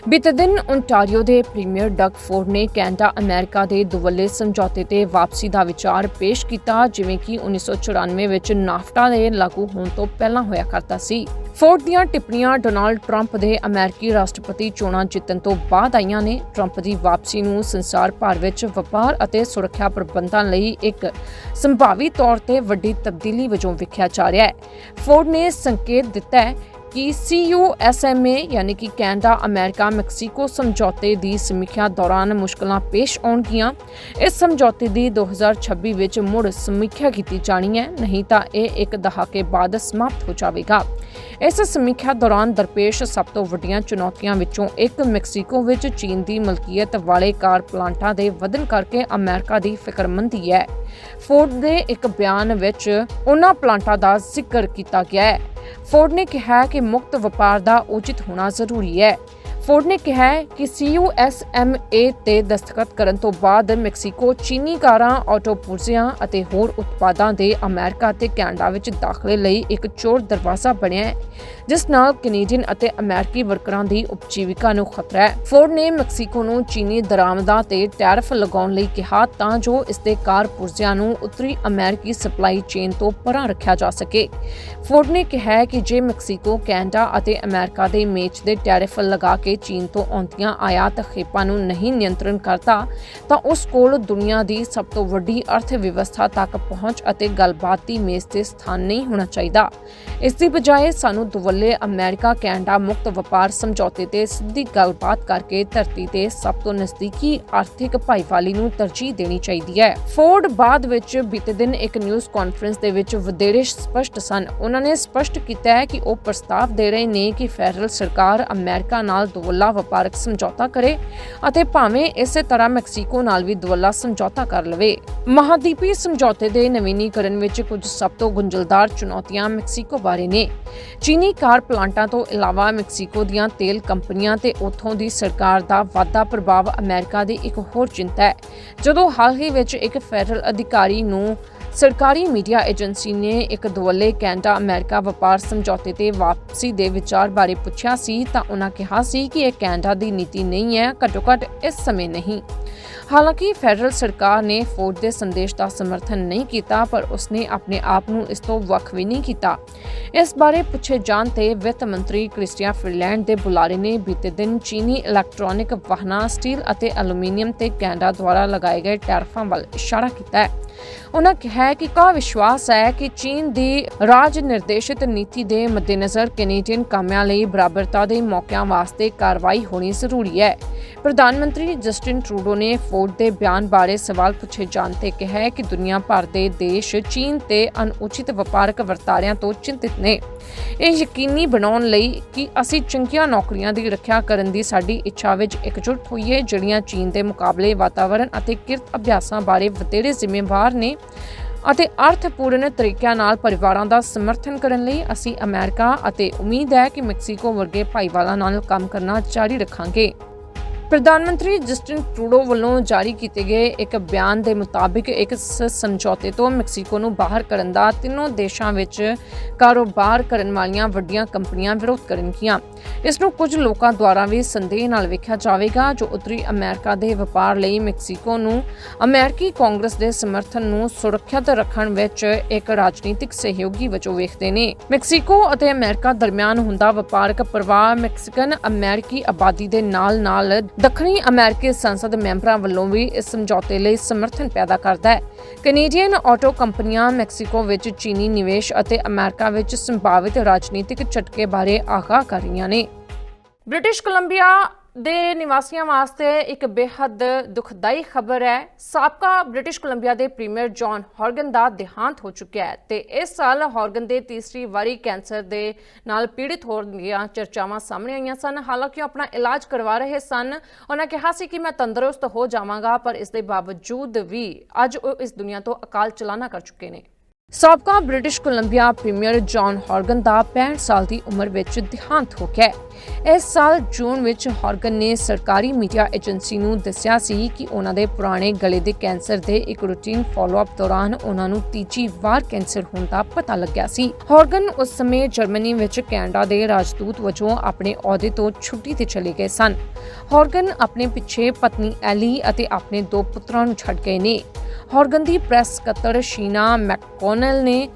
ਬੀਤੇ ਦਿਨ ਓਨਟਾਰੀਓ ਦੇ ਪ੍ਰੀਮੀਅਰ ਡਗ ਫੋਰਡ ਨੇ ਕੈਨੇਡਾ, ਅਮਰੀਕਾ ਦੇ ਦੁਵੱਲੇ ਸਮਝੌਤੇ ਤੇ ਵਾਪਸੀ ਦਾ ਵਿਚਾਰ ਪੇਸ਼ ਕੀਤਾ, ਜਿਵੇਂ ਕਿ 1994 ਵਿੱਚ ਨਾਫਟਾ ਦੇ ਲਾਗੂ ਹੋਣ ਤੋਂ ਪਹਿਲਾਂ ਹੋਇਆ ਕਰਦਾ ਸੀ। ਫੋਰਡ ਦੀਆਂ ਟਿੱਪਣੀਆਂ ਡੋਨਾਲਡ ਟਰੰਪ ਦੇ ਅਮਰੀਕੀ ਰਾਸ਼ਟਰਪਤੀ ਚੋਣਾਂ ਜਿੱਤਣ ਤੋਂ ਬਾਅਦ ਆਈਆਂ ਨੇ। ਟਰੰਪ ਦੀ ਵਾਪਸੀ ਨੂੰ ਸੰਸਾਰ ਭਰ ਵਿੱਚ ਵਪਾਰ ਅਤੇ ਸੁਰੱਖਿਆ ਪ੍ਰਬੰਧਾਂ ਲਈ ਇੱਕ ਸੰਭਾਵੀ ਤੌਰ ਤੇ ਵੱਡੀ ਤਬਦੀਲੀ ਵਜੋਂ ਵੇਖਿਆ ਜਾ ਰਿਹਾ ਹੈ। ਫੋਰਡ ਨੇ ਸੰਕੇਤ ਦਿੱਤਾ ਹੈ ਕਿ CUSMA ਯਾਨੀ ਕਿ ਕੈਨੇਡਾ, ਅਮਰੀਕਾ, ਮੈਕਸੀਕੋ ਸਮਝੌਤੇ ਦੀ ਸਮੀਖਿਆ ਦੌਰਾਨ ਮੁਸ਼ਕਲਾਂ ਪੇਸ਼ ਆਉਣਗੀਆਂ। ਇਸ ਸਮਝੌਤੇ ਦੀ 2026 ਵਿੱਚ ਮੁੜ ਸਮੀਖਿਆ ਕੀਤੀ ਜਾਣੀ ਹੈ, ਨਹੀਂ ਤਾਂ ਇਹ ਇੱਕ ਦਹਾਕੇ ਬਾਅਦ ਸਮਾਪਤ ਹੋ ਜਾਵੇਗਾ। ਇਸ ਸਮੀਖਿਆ ਦੌਰਾਨ ਦਰਪੇਸ਼ ਸਭ ਤੋਂ ਵੱਡੀਆਂ ਚੁਣੌਤੀਆਂ ਵਿੱਚੋਂ ਇੱਕ ਮੈਕਸੀਕੋ ਵਿੱਚ ਚੀਨ ਦੀ ਮਲਕੀਅਤ ਵਾਲੇ ਕਾਰ ਪਲਾਂਟਾਂ ਦੇ ਵਧਣ ਕਰਕੇ ਅਮਰੀਕਾ ਦੀ ਫਿਕਰਮੰਦੀ ਹੈ। ਫੋਰਡ ਦੇ ਇੱਕ ਬਿਆਨ ਵਿੱਚ ਉਹਨਾਂ ਪਲਾਂਟਾਂ ਦਾ ਜ਼ਿਕਰ ਕੀਤਾ ਗਿਆ ਹੈ। ਫੋਰਡ ਨੇ ਕਿਹਾ ਕਿ ਮੁਕਤ ਵਪਾਰ ਦਾ ਉਚਿਤ ਹੋਣਾ ਜ਼ਰੂਰੀ ਹੈ। ਫੋਰਡ ਨੇ ਕਿਹਾ ਹੈ ਕਿ CUSMA ਤੇ ਦਸਤਖਤ ਕਰਨ ਤੋਂ ਬਾਅਦ ਮੈਕਸੀਕੋ ਚੀਨੀ ਕਾਰਾਂ, ਆਟੋ ਪੁਰਜ਼ਿਆਂ ਅਤੇ ਹੋਰ ਉਤਪਾਦਾਂ ਦੇ ਅਮਰੀਕਾ ਅਤੇ ਕੈਨੇਡਾ ਵਿੱਚ ਦਾਖਲੇ ਲਈ ਇੱਕ ਚੋਰ ਦਰਵਾਜ਼ਾ ਬਣਿਆ ਹੈ, ਜਿਸ ਨਾਲ ਕੈਨੇਡੀਅਨ ਅਤੇ ਅਮਰੀਕੀ ਵਰਕਰਾਂ ਦੀ ਉਪਜੀਵਿਕਾ ਨੂੰ ਖਤਰਾ ਹੈ। ਫੋਰਡ ਨੇ ਮੈਕਸੀਕੋ ਨੂੰ ਚੀਨੀ ਦਰਾਮਦਾਂ ਤੇ ਟੈਰਿਫ ਲਗਾਉਣ ਲਈ ਕਿਹਾ ਤਾਂ ਜੋ ਇਸ ਦੇ ਕਾਰ ਪੁਰਜ਼ਿਆਂ ਨੂੰ ਉੱਤਰੀ ਅਮਰੀਕੀ ਸਪਲਾਈ ਚੇਨ ਤੋਂ ਪਰਾਂ ਰੱਖਿਆ ਜਾ ਸਕੇ। ਫੋਰਡ ਨੇ ਕਿਹਾ ਕਿ ਜੇ ਮੈਕਸੀਕੋ, ਕੈਨੇਡਾ ਅਤੇ ਅਮਰੀਕਾ ਦੇ ਮੇਚ ਦੇ ਟੈਰਿਫ ਲਗਾ ਕੇ ਚੀਨ ਤੋਂ ਆਉਂਦੀਆਂ ਆਯਾਤ ਖੇਪਾਂ ਨੂੰ ਨਹੀਂ ਨਿਯੰਤਰਣ ਕਰਦਾ, ਤਾਂ ਉਸ ਕੋਲ ਦੁਨੀਆ ਦੀ ਸਭ ਤੋਂ ਵੱਡੀ ਅਰਥ ਵਿਵਸਥਾ ਤੱਕ ਪਹੁੰਚ ਅਤੇ ਗੱਲਬਾਤ ਮੇਜ਼ ਤੇ ਸਥਾਨ ਨਹੀਂ ਹੋਣਾ ਚਾਹੀਦਾ। ਇਸ ਦੀ ਬਜਾਏ ਸਾਨੂੰ ਦੁਵੱਲੇ ਅਮਰੀਕਾ, ਕੈਨੇਡਾ ਮੁਕਤ ਵਪਾਰ ਸਮਝੌਤੇ ਤੇ ਸਿੱਧੀ ਗੱਲਬਾਤ ਕਰਕੇ ਧਰਤੀ ਤੇ ਸਭ ਤੋਂ ਨਜ਼ਦੀਕੀ ਆਰਥਿਕ ਭਾਈਵਾਲੀ ਨੂੰ ਤਰਜੀਹ ਦੇਣੀ ਚਾਹੀਦੀ ਹੈ। ਫੋਰਡ ਬਾਅਦ ਵਿੱਚ ਬੀਤੇ ਦਿਨ ਇੱਕ ਨਿਊਜ਼ ਕਾਨਫਰੰਸ ਦੇ ਵਿੱਚ ਵਧੇਰੇ ਸਪਸ਼ਟ ਸਨ। ਉਹਨਾਂ ਨੇ ਸਪਸ਼ਟ ਕੀਤਾ ਹੈ ਕਿ ਉਹ ਪ੍ਰਸਤਾਵ ਦੇ ਰਹੇ ਨੇ ਕਿ ਫੈਡਰਲ ਸਰਕਾਰ ਅਮਰੀਕਾ ਨਾਲ ਦੁਵੱਲਾ ਵਪਾਰਕ ਸਮਝੌਤਾ ਕਰੇ ਅਤੇ ਭਾਵੇਂ ਇਸੇ ਤਰ੍ਹਾਂ ਮੈਕਸੀਕੋ ਨਾਲ ਵੀ ਦੁਵੱਲਾ ਸਮਝੌਤਾ ਕਰ ਲਵੇ। ਮਹਾਦੀਪੀ ਸਮਝੌਤੇ ਦੇ ਨਵੀਨੀਕਰਨ ਵਿੱਚ ਕੁਝ ਸਭ ਤੋਂ ਗੁੰਝਲਦਾਰ ਚੁਣੌਤੀਆਂ ਮੈਕਸੀਕੋ ਬਾਰੇ ਨੇ। ਚੀਨੀ ਕਾਰ ਪਲਾਂਟਾਂ ਤੋਂ ਇਲਾਵਾ ਮੈਕਸੀਕੋ ਦੀਆਂ ਤੇਲ ਕੰਪਨੀਆਂ ਤੇ ਉੱਥੋਂ ਦੀ ਸਰਕਾਰ ਦਾ ਵਾਧਾ ਪ੍ਰਭਾਵ ਅਮਰੀਕਾ ਦੀ ਇੱਕ ਹੋਰ ਚਿੰਤਾ ਹੈ। ਜਦੋਂ ਹਾਲ ਹੀ ਵਿੱਚ ਇੱਕ ਫੈਡਰਲ ਅਧਿਕਾਰੀ ਨੂੰ ਸਰਕਾਰੀ ਮੀਡੀਆ ਏਜੰਸੀ ਨੇ ਇੱਕ ਦੁਵੱਲੇ ਕੈਨੇਡਾ ਅਮਰੀਕਾ ਵਪਾਰ ਸਮਝੌਤੇ ਤੇ ਵਾਪਸੀ ਦੇ ਵਿਚਾਰ ਬਾਰੇ ਪੁੱਛਿਆ ਸੀ ਤਾਂ ਉਹਨਾਂ ਕਿਹਾ ਸੀ ਕਿ ਇਹ ਕੈਨੇਡਾ ਦੀ ਨੀਤੀ ਨਹੀਂ ਹੈ, ਘੱਟੋ ਘੱਟ ਇਸ ਸਮੇਂ ਨਹੀਂ। ਹਾਲਾਂਕਿ ਫੈਡਰਲ ਸਰਕਾਰ ਨੇ ਫੋਰਡ ਦੇ ਸੰਦੇਸ਼ ਦਾ ਸਮਰਥਨ ਨਹੀਂ ਕੀਤਾ, ਪਰ ਉਸਨੇ ਆਪਣੇ ਆਪ ਨੂੰ ਇਸ ਤੋਂ ਵੱਖ ਵੀ ਨਹੀਂ ਕੀਤਾ। ਇਸ ਬਾਰੇ ਪੁੱਛੇ ਜਾਣ ਤੇ ਵਿੱਤ ਮੰਤਰੀ ਕ੍ਰਿਸਟੀਆ ਫਿਨਲੈਂਡ ਦੇ ਬੁਲਾਰੇ ਨੇ ਬੀਤੇ ਦਿਨ ਚੀਨੀ ਇਲੈਕਟ੍ਰੋਨਿਕ ਵਾਹਨਾਂ, ਸਟੀਲ ਅਤੇ ਐਲੂਮੀਨੀਅਮ ਤੇ ਕੈਨੇਡਾ ਦੁਆਰਾ ਲਗਾਏ ਗਏ ਟੈਰਫਾਂ ਵੱਲ ਇਸ਼ਾਰਾ ਕੀਤਾ ਹੈ। ਉਹਨਾਂ ਕਿਹਾ ਕਿ ਕਾ ਵਿਸ਼ਵਾਸ ਹੈ ਕਿ ਚੀਨ ਦੀ ਰਾਜ ਨਿਰਦੇਸ਼ਿਤ ਨੀਤੀ ਦੇ ਮੱਦੇਨਜ਼ਰ ਕੈਨੇਡੀਅਨ ਕਾਮਿਆਂ ਲਈ ਬਰਾਬਰਤਾ ਦੇ ਮੌਕਿਆਂ ਵਾਸਤੇ ਕਾਰਵਾਈ ਹੋਣੀ ਜ਼ਰੂਰੀ ਹੈ। ਪ੍ਰਧਾਨ ਮੰਤਰੀ ਜਸਟਿਨ ਟਰੂਡੋ ਨੇ ਫੋਰਡ ਦੇ ਬਿਆਨ ਬਾਰੇ ਸਵਾਲ ਪੁੱਛੇ ਜਾਣ ਤੇ ਕਿਹਾ ਹੈ ਕਿ ਦੁਨੀਆ ਭਰ ਦੇ ਦੇਸ਼ ਚੀਨ ਤੇ ਅਨੁਚਿਤ ਵਪਾਰਕ ਵਰਤਾਰਿਆਂ ਤੋਂ ਚਿੰਤਿਤ ਨੇ। ਇਹ ਯਕੀਨੀ ਬਣਾਉਣ ਲਈ ਕਿ ਅਸੀਂ ਚੰਗੀਆਂ ਨੌਕਰੀਆਂ ਦੀ ਰੱਖਿਆ ਕਰਨ ਦੀ ਸਾਡੀ ਇੱਛਾ ਵਿੱਚ ਇਕਜੁੱਟ ਹੋਈਏ, ਜਿਹੜੀਆਂ ਚੀਨ ਦੇ ਮੁਕਾਬਲੇ ਵਾਤਾਵਰਣ ਅਤੇ ਕਿਰਤ ਅਭਿਆਸਾਂ ਬਾਰੇ ਵਧੇਰੇ ਜ਼ਿੰਮੇਵਾਰ ਨੇ ਅਤੇ ਅਰਥਪੂਰਨ ਤਰੀਕਿਆਂ ਨਾਲ ਪਰਿਵਾਰਾਂ ਦਾ ਸਮਰਥਨ ਕਰਨ ਲਈ ਅਸੀਂ ਅਮਰੀਕਾ ਅਤੇ ਉਮੀਦ ਹੈ ਕਿ ਮੈਕਸੀਕੋ ਵਰਗੇ ਭਾਈਵਾਲਾਂ ਨਾਲ ਕੰਮ ਕਰਨਾ ਜਾਰੀ ਰੱਖਾਂਗੇ। ਪ੍ਰਧਾਨ ਮੰਤਰੀ ਜਸਟਿਨ ਟਰੂਡੋ ਵੱਲੋਂ ਜਾਰੀ ਕੀਤੇ ਗਏ ਇੱਕ ਬਿਆਨ ਦੇ ਮੁਤਾਬਿਕ ਇੱਕ ਸਮਝੌਤੇ ਤੋਂ ਮੈਕਸੀਕੋ ਨੂੰ ਬਾਹਰ ਕਰਨ ਦਾ ਤਿੰਨੋਂ ਦੇਸ਼ਾਂ ਵਿੱਚ ਕਾਰੋਬਾਰ ਕਰਨ ਵਾਲੀਆਂ ਵੱਡੀਆਂ ਕੰਪਨੀਆਂ ਵਿਰੋਧ ਕਰਨਗੀਆਂ। ਇਸ ਨੂੰ ਕੁਝ ਲੋਕਾਂ ਦੁਆਰਾ ਵੀ ਸੰਦੇਹ ਨਾਲ ਵੇਖਿਆ ਜਾਵੇਗਾ, ਜੋ ਉੱਤਰੀ ਅਮਰੀਕਾ ਦੇ ਵਪਾਰ ਲਈ ਮੈਕਸੀਕੋ ਨੂੰ ਅਮਰੀਕੀ ਕਾਂਗਰਸ ਦੇ ਸਮਰਥਨ ਨੂੰ ਸੁਰੱਖਿਅਤ ਰੱਖਣ ਵਿੱਚ ਇੱਕ ਰਾਜਨੀਤਿਕ ਸਹਿਯੋਗੀ ਵਜੋਂ ਵੇਖਦੇ ਨੇ। ਮੈਕਸੀਕੋ ਅਤੇ ਅਮਰੀਕਾ ਦਰਮਿਆਨ ਹੁੰਦਾ ਵਪਾਰਕ ਪ੍ਰਵਾਹ ਮੈਕਸੀਕਨ ਅਮਰੀਕੀ ਆਬਾਦੀ ਦੇ ਨਾਲ-ਨਾਲ ਦੱਖਣੀ ਅਮਰੀਕੀ ਸੰਸਦ ਮੈਂਬਰਾਂ ਵੱਲੋਂ ਵੀ ਇਸ ਸਮਝੌਤੇ ਲਈ ਸਮਰਥਨ ਪੈਦਾ ਕਰਦਾ ਹੈ। ਕੈਨੇਡੀਅਨ ਆਟੋ ਕੰਪਨੀਆਂ ਮੈਕਸੀਕੋ ਵਿੱਚ ਚੀਨੀ ਨਿਵੇਸ਼ ਅਤੇ ਅਮਰੀਕਾ ਵਿੱਚ ਸੰਭਾਵਿਤ ਰਾਜਨੀਤਿਕ ਝਟਕੇ ਬਾਰੇ ਆਗਾਹ ਕਰ ਰਹੀਆਂ ਨੇ। ਬ੍ਰਿਟਿਸ਼ ਕੋਲੰਬੀਆ ਦੇ ਨਿਵਾਸੀਆਂ ਵਾਸਤੇ ਇੱਕ ਬੇहद ਦੁਖਦਾਈ ਖਬਰ ਹੈ। ਸਾਬਕਾ ਬ੍ਰਿਟਿਸ਼ ਕੋਲੰਬੀਆ ਦੇ ਪ੍ਰੀਮੀਅਰ ਜੌਨ ਹਾਰਗਨ ਦਾ ਦੇਹਾਂਤ ਹੋ ਚੁੱਕਿਆ ਹੈ ਤੇ ਇਸ ਸਾਲ ਹਾਰਗਨ ਦੇ ਤੀਸਰੀ ਵਾਰੀ ਕੈਂਸਰ ਦੇ ਨਾਲ ਪੀੜਿਤ ਹੋਣ ਦੀਆਂ ਚਰਚਾਵਾਂ ਸਾਹਮਣੇ ਆਈਆਂ ਸਨ। ਹਾਲਾਂਕਿ ਉਹ ਆਪਣਾ ਇਲਾਜ ਕਰਵਾ ਰਹੇ ਸਨ। ਉਹਨਾਂ ਕਿਹਾ ਸੀ ਕਿ ਮੈਂ ਤੰਦਰੁਸਤ ਹੋ ਜਾਵਾਂਗਾ, ਪਰ ਇਸ ਦੇ ਬਾਵਜੂਦ ਵੀ ਅੱਜ ਉਹ ਇਸ ਦੁਨੀਆ ਤੋਂ ਅਕਾਲ ਚਲਾਣਾ ਕਰ ਚੁੱਕੇ ਨੇ। ਸਾਬਕਾ British Columbia premier John Horgan ਦਾ 65 ਸਾਲ ਦੀ ਉਮਰ ਵਿੱਚ ਦੇਹਾਂਤ ਹੋ ਗਿਆ ਹੈ। ਇਸ ਸਾਲ ਜੂਨ ਵਿੱਚ ਹਾਰਗਨ ਨੇ ਸਰਕਾਰੀ ਮੀਡੀਆ ਏਜੰਸੀ ਨੂੰ ਦੱਸਿਆ ਸੀ ਕਿ ਉਹਨਾਂ ਦੇ ਪੁਰਾਣੇ ਗਲੇ ਦੇ ਕੈਂਸਰ ਦੇ ਇੱਕ ਰੂਟੀਨ ਫਾਲੋਅਪ ਦੌਰਾਨ ਉਹਨਾਂ ਨੂੰ ਤੀਜੀ ਵਾਰ ਕੈਂਸਰ ਹੋਣ ਦਾ ਪਤਾ ਲੱਗਿਆ ਸੀ। ਹਾਰਗਨ ਉਸ ਸਮੇਂ ਜਰਮਨੀ ਵਿੱਚ ਕੈਨੇਡਾ ਦੇ ਰਾਜਦੂਤ ਵਜੋਂ ਆਪਣੇ ਅਹੁਦੇ ਤੋਂ ਛੁੱਟੀ ਤੇ ਚਲੇ ਗਏ ਸਨ। ਹਾਰਗਨ ਆਪਣੇ ਪਿੱਛੇ ਪਤਨੀ ਐਲੀ ਅਤੇ ਆਪਣੇ ਦੋ ਪੁੱਤਰਾਂ ਨੂੰ ਛੱਡ ਗਏ ਨੇ। ਹਾਰਗਨ ਦੀ ਪ੍ਰੈਸ ਸਕੱਤਰ ਸ਼ੀਨਾ ਮੈਕਕੋਨਲ ਨੇ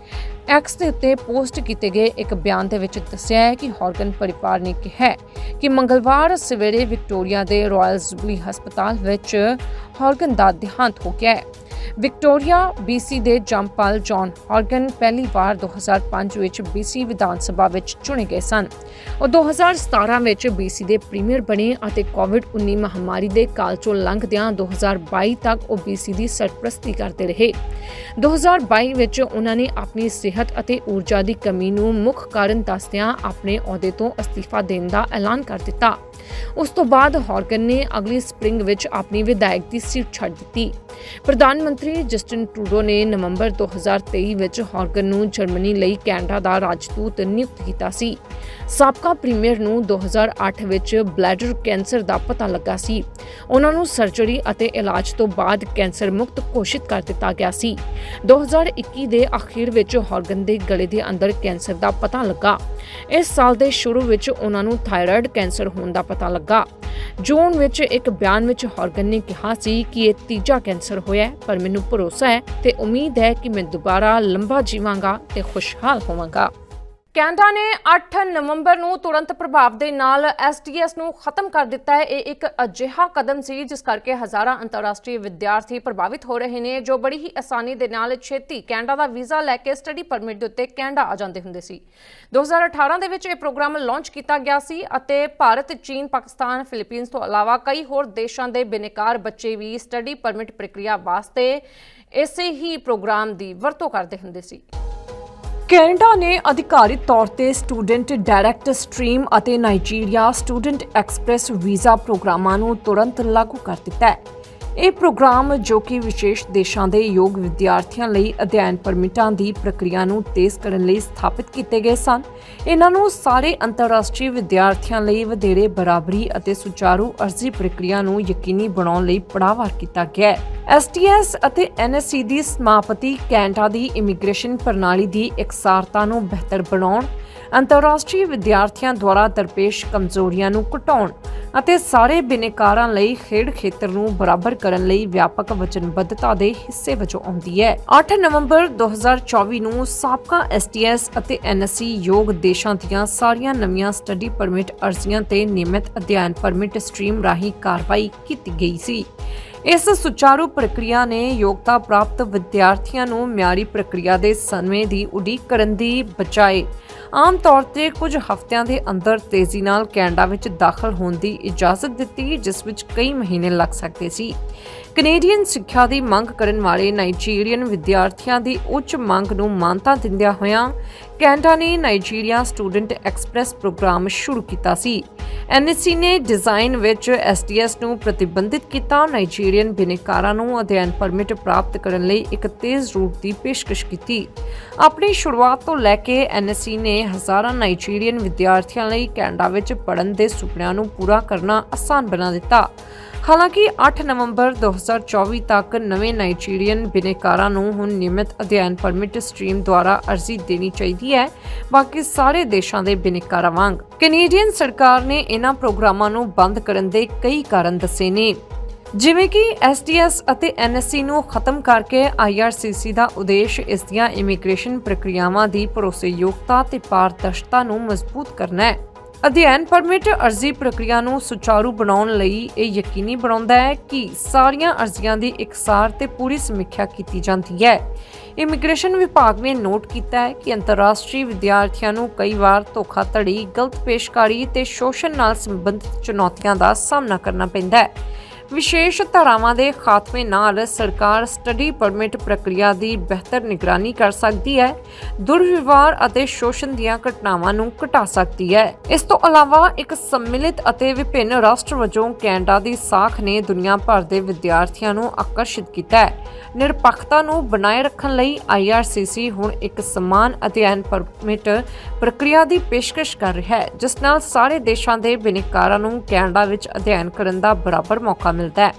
ਐਕਸ ਦੇ ਉੱਤੇ ਪੋਸਟ ਕੀਤੇ ਗਏ ਇੱਕ ਬਿਆਨ ਦੇ ਵਿੱਚ ਦੱਸਿਆ ਹੈ ਕਿ ਹਾਰਗਨ ਪਰਿਵਾਰ ਨੇ ਕਿਹਾ ਕਿ ਮੰਗਲਵਾਰ ਸਵੇਰੇ ਵਿਕਟੋਰੀਆ ਦੇ ਰਾਇਲ ਜ਼ੁਬਲੀ ਹਸਪਤਾਲ ਵਿੱਚ ਹਾਰਗਨ ਦਾ ਦੇਹਾਂਤ ਹੋ ਗਿਆ ਹੈ। ਵਿਕਟੋਰੀਆ BC ਦੇ ਜੰਪਾਲ ਜੌਨ ਹਾਰਗਨ ਪਹਿਲੀ ਵਾਰ 2005 ਵਿੱਚ BC ਵਿਧਾਨ ਸਭਾ ਵਿੱਚ ਚੁਣੇ ਗਏ ਸਨ। ਉਹ 2017 ਵਿੱਚ BC ਦੇ ਪ੍ਰੀਮੀਅਰ ਬਣੇ ਅਤੇ ਕੋਵਿਡ-19 ਮਹਾਮਾਰੀ ਦੇ ਕਾਲ ਚੋਂ ਲੰਘਦਿਆਂ 2022 ਤੱਕ ਉਹ BC ਦੀ ਸਰਪ੍ਰਸਤੀ ਕਰਦੇ ਰਹੇ। 2022 ਵਿੱਚ ਉਹਨਾਂ ਨੇ ਆਪਣੀ ਸਿਹਤ ਅਤੇ ਊਰਜਾ ਦੀ ਕਮੀ ਨੂੰ ਮੁੱਖ ਕਾਰਨ ਦੱਸਦਿਆਂ ਆਪਣੇ ਅਹੁਦੇ ਤੋਂ ਅਸਤੀਫਾ ਦੇਣ ਦਾ ਐਲਾਨ ਕਰ ਦਿੱਤਾ। ਉਸ ਤੋਂ ਬਾਅਦ ਹਾਰਗਨ ਨੇ ਅਗਲੀ ਸਪ੍ਰਿੰਗ ਵਿੱਚ ਆਪਣੀ ਵਿਧਾਇਕ ਦੀ ਸੀਟ ਛੱਡ ਦਿੱਤੀ। ਪ੍ਰਧਾਨ ਮੰਤਰੀ ਜਸਟਿਨ ਟਰੂਡੋ ਨੇ ਨਵੰਬਰ 2023 ਵਿੱਚ ਹਾਰਗਨ ਨੂੰ ਜਰਮਨੀ ਲਈ ਕੈਨੇਡਾ ਦਾ ਰਾਜਦੂਤ ਨਿਯੁਕਤ ਕੀਤਾ ਸੀ। ਸਾਬਕਾ ਪ੍ਰੀਮੀਅਰ ਨੂੰ 2008 ਵਿੱਚ ਬਲੈਡਰ ਕੈਂਸਰ ਦਾ ਪਤਾ ਲੱਗਾ ਸੀ। ਉਹਨਾਂ ਨੂੰ ਸਰਜਰੀ ਅਤੇ ਇਲਾਜ ਤੋਂ ਬਾਅਦ ਕੈਂਸਰ ਮੁਕਤ ਘੋਸ਼ਿਤ ਕਰ ਦਿੱਤਾ ਗਿਆ ਸੀ। 2021 ਦੇ ਅਖੀਰ ਵਿੱਚ ਹਾਰਗਨ ਦੇ ਗਲੇ ਦੇ ਅੰਦਰ ਕੈਂਸਰ ਦਾ ਪਤਾ ਲੱਗਾ। ਇਸ ਸਾਲ ਦੇ ਸ਼ੁਰੂ ਵਿੱਚ ਉਹਨਾਂ ਨੂੰ ਥਾਇਰਾਇਡ ਕੈਂਸਰ ਹੋਣ ਦਾ ਪਤਾ ਲੱਗਾ। ਜੂਨ ਵਿੱਚ ਇੱਕ ਬਿਆਨ ਵਿੱਚ ਹਾਰਗਨ ਨੇ ਕਿਹਾ ਸੀ ਕਿ ਇਹ ਤੀਜਾ ਕੈਂਸਰ ਹੋਇਆ ਪਰ ਮੈਨੂੰ ਭਰੋਸਾ ਹੈ ਤੇ ਉਮੀਦ ਹੈ ਕਿ ਮੈਂ ਦੁਬਾਰਾ ਲੰਬਾ ਜੀਵਾਂਗਾ ਤੇ ਖੁਸ਼ਹਾਲ ਹੋਵਾਂਗਾ। ਕੈਨੇਡਾ ਨੇ 8 ਨਵੰਬਰ ਨੂੰ ਤੁਰੰਤ ਪ੍ਰਭਾਵ ਦੇ ਨਾਲ ਐਸਟੀਐਸ ਨੂੰ ਖਤਮ ਕਰ ਦਿੱਤਾ ਹੈ। ਇਹ ਇੱਕ ਅਜਿਹਾ ਕਦਮ ਸੀ, ਜਿਸ ਕਰਕੇ ਹਜ਼ਾਰਾਂ ਅੰਤਰਰਾਸ਼ਟਰੀ ਵਿਦਿਆਰਥੀ ਪ੍ਰਭਾਵਿਤ ਹੋ ਰਹੇ ਨੇ, ਜੋ ਬੜੀ ਹੀ ਆਸਾਨੀ ਦੇ ਨਾਲ ਛੇਤੀ ਕੈਨੇਡਾ ਦਾ ਵੀਜ਼ਾ ਲੈ ਕੇ ਸਟੱਡੀ ਪਰਮਿਟ ਦੇ ਉੱਤੇ ਕੈਨੇਡਾ ਆ ਜਾਂਦੇ ਹੁੰਦੇ ਸੀ। 2018 ਦੇ ਵਿੱਚ ਇਹ ਪ੍ਰੋਗਰਾਮ ਲਾਂਚ ਕੀਤਾ ਗਿਆ ਸੀ ਅਤੇ ਭਾਰਤ, ਚੀਨ, ਪਾਕਿਸਤਾਨ, ਫਿਲੀਪੀਨਸ ਤੋਂ ਇਲਾਵਾ ਕਈ ਹੋਰ ਦੇਸ਼ਾਂ ਦੇ ਬਿਨੇਕਾਰ ਬੱਚੇ ਵੀ ਸਟੱਡੀ ਪਰਮਿਟ ਪ੍ਰਕਿਰਿਆ ਵਾਸਤੇ ਇਸੇ ਹੀ ਪ੍ਰੋਗਰਾਮ ਦੀ ਵਰਤੋਂ ਕਰਦੇ ਹੁੰਦੇ ਸੀ। ਕੈਨੇਡਾ ਨੇ ਅਧਿਕਾਰਿਤ ਤੌਰ ਤੇ ਸਟੂਡੈਂਟ ਡਾਇਰੈਕਟ ਸਟ੍ਰੀਮ ਅਤੇ ਨਾਈਜੀਰੀਆ ਸਟੂਡੈਂਟ ਐਕਸਪ੍ਰੈਸ ਵੀਜ਼ਾ ਪ੍ਰੋਗਰਾਮਾਂ ਨੂੰ ਤੁਰੰਤ ਲਾਗੂ ਕਰ ਦਿੱਤਾ ਹੈ। ਇਹ ਪ੍ਰੋਗਰਾਮ ਜੋ ਕਿ ਵਿਸ਼ੇਸ਼ ਦੇਸ਼ਾਂ ਦੇ ਯੋਗ ਵਿਦਿਆਰਥੀਆਂ ਲਈ ਅਧਿਐਨ ਪਰਮਿਟਾਂ ਦੀ ਪ੍ਰਕਿਰਿਆ ਨੂੰ ਤੇਜ਼ ਕਰਨ ਲਈ ਸਥਾਪਿਤ ਕੀਤੇ ਗਏ ਸਨ। ਇਹਨਾਂ ਨੂੰ ਸਾਰੇ ਅੰਤਰਰਾਸ਼ਟਰੀ ਵਿਦਿਆਰਥੀਆਂ ਲਈ ਵਧੇਰੇ ਬਰਾਬਰੀ ਅਤੇ ਸੁਚਾਰੂ ਅਰਜ਼ੀ ਪ੍ਰਕਿਰਿਆ ਨੂੰ ਯਕੀਨੀ ਬਣਾਉਣ ਲਈ ਪੜਾਅਵਾਰ ਕੀਤਾ ਗਿਆ ਹੈ। ਐਸਟੀਐਸ ਅਤੇ ਐਨਐਸਸੀ ਦੀ ਸਮਾਪਤੀ ਕੈਨੇਡਾ ਦੀ ਇਮੀਗ੍ਰੇਸ਼ਨ ਪ੍ਰਣਾਲੀ ਦੀ ਇਕਸਾਰਤਾ ਨੂੰ ਬਿਹਤਰ ਬਣਾਉਣ ਅੰਤਰਰਾਸ਼ਟਰੀ ਵਿਦਿਆਰਥੀਆਂ ਦੁਆਰਾ ਦਰਪੇਸ਼ ਕਮਜ਼ੋਰੀਆਂ ਨੂੰ ਘਟਾਉਣ ਅਤੇ ਸਾਰੇ ਬਿਨੇਕਾਰਾਂ ਲਈ ਖੇਡ ਖੇਤਰ ਨੂੰ ਬਰਾਬਰ ਕਰਨ ਲਈ ਵਿਆਪਕ ਵਚਨਬੱਧਤਾ ਦੇ ਹਿੱਸੇ ਵਜੋਂ ਆਉਂਦੀ ਹੈ। 8 ਨਵੰਬਰ 2024 ਨੂੰ ਸਾਬਕਾ ਐਸਟੀਐਸ ਅਤੇ ਐਨਐਸਸੀ ਯੋਗ ਦੇਸ਼ਾਂ ਦੀਆਂ ਸਾਰੀਆਂ ਨਵੀਆਂ ਸਟੱਡੀ ਪਰਮਿਟ ਅਰਜ਼ੀਆਂ ਤੇ ਨਿਯਮਿਤ ਅਧਿਐਨ ਪਰਮਿਟ ਸਟ੍ਰੀਮ ਰਾਹੀਂ ਕਾਰਵਾਈ ਕੀਤੀ ਗਈ ਸੀ। ਇਸ ਸੁਚਾਰੂ ਪ੍ਰਕਿਰਿਆ ਨੇ ਯੋਗਤਾ ਪ੍ਰਾਪਤ ਵਿਦਿਆਰਥੀਆਂ ਨੂੰ ਮਿਆਰੀ ਪ੍ਰਕਿਰਿਆ ਦੇ ਸਮੇਂ ਦੀ ਉਡੀਕ ਕਰਨ ਦੀ ਬਚਾਏ ਆਮ ਤੌਰ ਤੇ ਕੁਝ ਹਫ਼ਤਿਆਂ ਦੇ ਅੰਦਰ ਤੇਜ਼ੀ ਨਾਲ ਕੈਨੇਡਾ ਵਿੱਚ ਦਾਖਲ ਹੋਣ ਦੀ ਇਜਾਜ਼ਤ ਦਿੱਤੀ, ਜਿਸ ਵਿੱਚ ਕਈ ਮਹੀਨੇ ਲੱਗ ਸਕਦੇ ਸੀ। ਕੈਨੇਡੀਅਨ ਸਿੱਖਿਆ ਦੀ ਮੰਗ ਕਰਨ ਵਾਲੇ ਨਾਈਜੀਰੀਅਨ ਵਿਦਿਆਰਥੀਆਂ ਦੀ ਉੱਚ ਮੰਗ ਨੂੰ ਮਾਨਤਾ ਦਿੰਦਿਆਂ ਹੋਇਆਂ ਕੈਨੇਡਾ ਨੇ ਨਾਈਜੀਰੀਆ ਸਟੂਡੈਂਟ ਐਕਸਪ੍ਰੈਸ ਪ੍ਰੋਗਰਾਮ ਸ਼ੁਰੂ ਕੀਤਾ ਸੀ। ਐਨਐਸਸੀ ਨੇ ਡਿਜ਼ਾਈਨ ਵਿੱਚ ਐਸਟੀਐਸ ਨੂੰ ਪ੍ਰਤੀਬੰਧਿਤ ਕੀਤਾ। ਨਾਈਜੀਰੀਅਨ ਬਿਨੇਕਾਰਾਂ ਨੂੰ ਅਧਿਐਨ ਪਰਮਿਟ ਪ੍ਰਾਪਤ ਕਰਨ ਲਈ ਇੱਕ ਤੇਜ਼ ਰੂਟ ਦੀ ਪੇਸ਼ਕਸ਼ ਕੀਤੀ। ਆਪਣੀ ਸ਼ੁਰੂਆਤ ਤੋਂ ਲੈ ਕੇ ਐਨਐਸਸੀ ਨੇ ਹਜ਼ਾਰਾਂ ਨਾਈਜੀਰੀਅਨ ਵਿਦਿਆਰਥੀਆਂ ਲਈ ਕੈਨੇਡਾ ਵਿੱਚ ਪੜ੍ਹਨ ਦੇ ਸੁਪਨਿਆਂ ਨੂੰ ਪੂਰਾ ਕਰਨਾ ਆਸਾਨ ਬਣਾ ਦਿੱਤਾ। ਹਾਲਾਂਕਿ 8 ਨਵੰਬਰ 2024 ਤੱਕ ਨਵੇਂ ਨਾਈਜੀਰੀਅਨ ਬਿਨੇਕਾਰਾਂ ਨੂੰ ਹੁਣ ਨਿਯਮਿਤ ਅਧਿਐਨ ਪਰਮਿਟ ਸਟ੍ਰੀਮ ਦੁਆਰਾ ਅਰਜ਼ੀ ਦੇਣੀ ਚਾਹੀਦੀ ਹੈ। ਬਾਕੀ ਸਾਰੇ ਦੇਸ਼ਾਂ ਦੇ ਬਿਨੇਕਾਰਾਂ ਵਾਂਗ ਕੈਨੇਡੀਅਨ ਸਰਕਾਰ ਨੇ ਇਹਨਾਂ ਪ੍ਰੋਗਰਾਮਾਂ ਨੂੰ ਬੰਦ ਕਰਨ ਦੇ ਕਈ ਕਾਰਨ ਦੱਸੇ ਨੇ। ਜਿਵੇਂ ਕਿ ਐਸਟੀਐਸ ਅਤੇ ਐਨਐਸਸੀ ਨੂੰ ਖਤਮ ਕਰਕੇ ਆਈਆਰਸੀਸੀ ਦਾ ਉਦੇਸ਼ ਇਸ ਦੀਆਂ ਇਮੀਗ੍ਰੇਸ਼ਨ ਪ੍ਰਕਿਰਿਆਵਾਂ ਦੀ ਭਰੋਸੇਯੋਗਤਾ ਤੇ ਪਾਰਦਰਸ਼ਤਾ ਨੂੰ ਮਜ਼ਬੂਤ ਕਰਨਾ ਹੈ। ਅਧਿਐਨ ਪਰਮਿਟ ਅਰਜ਼ੀ ਪ੍ਰਕਿਰਿਆ ਨੂੰ ਸੁਚਾਰੂ ਬਣਾਉਣ ਲਈ ਇਹ ਯਕੀਨੀ ਬਣਾਉਂਦਾ ਹੈ ਕਿ ਸਾਰੀਆਂ ਅਰਜ਼ੀਆਂ ਦੀ ਇਕਸਾਰ ਤੇ ਪੂਰੀ ਸਮੀਖਿਆ ਕੀਤੀ ਜਾਂਦੀ ਹੈ। ਇਮੀਗ੍ਰੇਸ਼ਨ ਵਿਭਾਗ ਨੇ ਨੋਟ ਕੀਤਾ ਹੈ ਕਿ ਅੰਤਰਰਾਸ਼ਟਰੀ ਵਿਦਿਆਰਥੀਆਂ ਨੂੰ ਕਈ ਵਾਰ ਧੋਖਾਧੜੀ, ਗਲਤ ਪੇਸ਼ਕਾਰੀ ਤੇ ਸ਼ੋਸ਼ਣ ਨਾਲ ਸੰਬੰਧਿਤ ਚੁਣੌਤੀਆਂ ਦਾ ਸਾਹਮਣਾ ਕਰਨਾ ਪੈਂਦਾ ਹੈ। ਵਿਸ਼ੇਸ਼ ਧਾਰਾਵਾਂ ਦੇ ਖਾਤਮੇ ਨਾਲ ਸਰਕਾਰ ਸਟੱਡੀ ਪਰਮਿਟ ਪ੍ਰਕਿਰਿਆ ਦੀ ਬਿਹਤਰ ਨਿਗਰਾਨੀ ਕਰ ਸਕਦੀ ਹੈ, ਦੁਰਵਿਵਹਾਰ ਅਤੇ ਸ਼ੋਸ਼ਣ ਦੀਆਂ ਘਟਨਾਵਾਂ ਨੂੰ ਘਟਾ ਸਕਦੀ ਹੈ। ਇਸ ਤੋਂ ਇਲਾਵਾ ਇੱਕ ਸੰਮਿਲਿਤ ਅਤੇ ਵਿਭਿੰਨ ਰਾਸ਼ਟਰ ਵਜੋਂ ਕੈਨੇਡਾ ਦੀ ਸਾਖ ਨੇ ਦੁਨੀਆ ਭਰ ਦੇ ਵਿਦਿਆਰਥੀਆਂ ਨੂੰ ਆਕਰਸ਼ਿਤ ਕੀਤਾ ਹੈ। ਨਿਰਪੱਖਤਾ ਨੂੰ ਬਣਾਏ ਰੱਖਣ ਲਈ ਆਈਆਰਸੀਸੀ ਹੁਣ ਇੱਕ ਸਮਾਨ ਅਧਿਐਨ ਪਰਮਿਟ ਪ੍ਰਕਿਰਿਆ ਦੀ ਪੇਸ਼ਕਸ਼ ਕਰ ਰਿਹਾ ਹੈ, ਜਿਸ ਨਾਲ ਸਾਰੇ ਦੇਸ਼ਾਂ ਦੇ ਬਿਨੇਕਾਰਾਂ ਨੂੰ ਕੈਨੇਡਾ ਵਿੱਚ ਅਧਿਐਨ ਕਰਨ ਦਾ ਬਰਾਬਰ ਮੌਕਾ ਮਿਲਦਾ ਹੈ।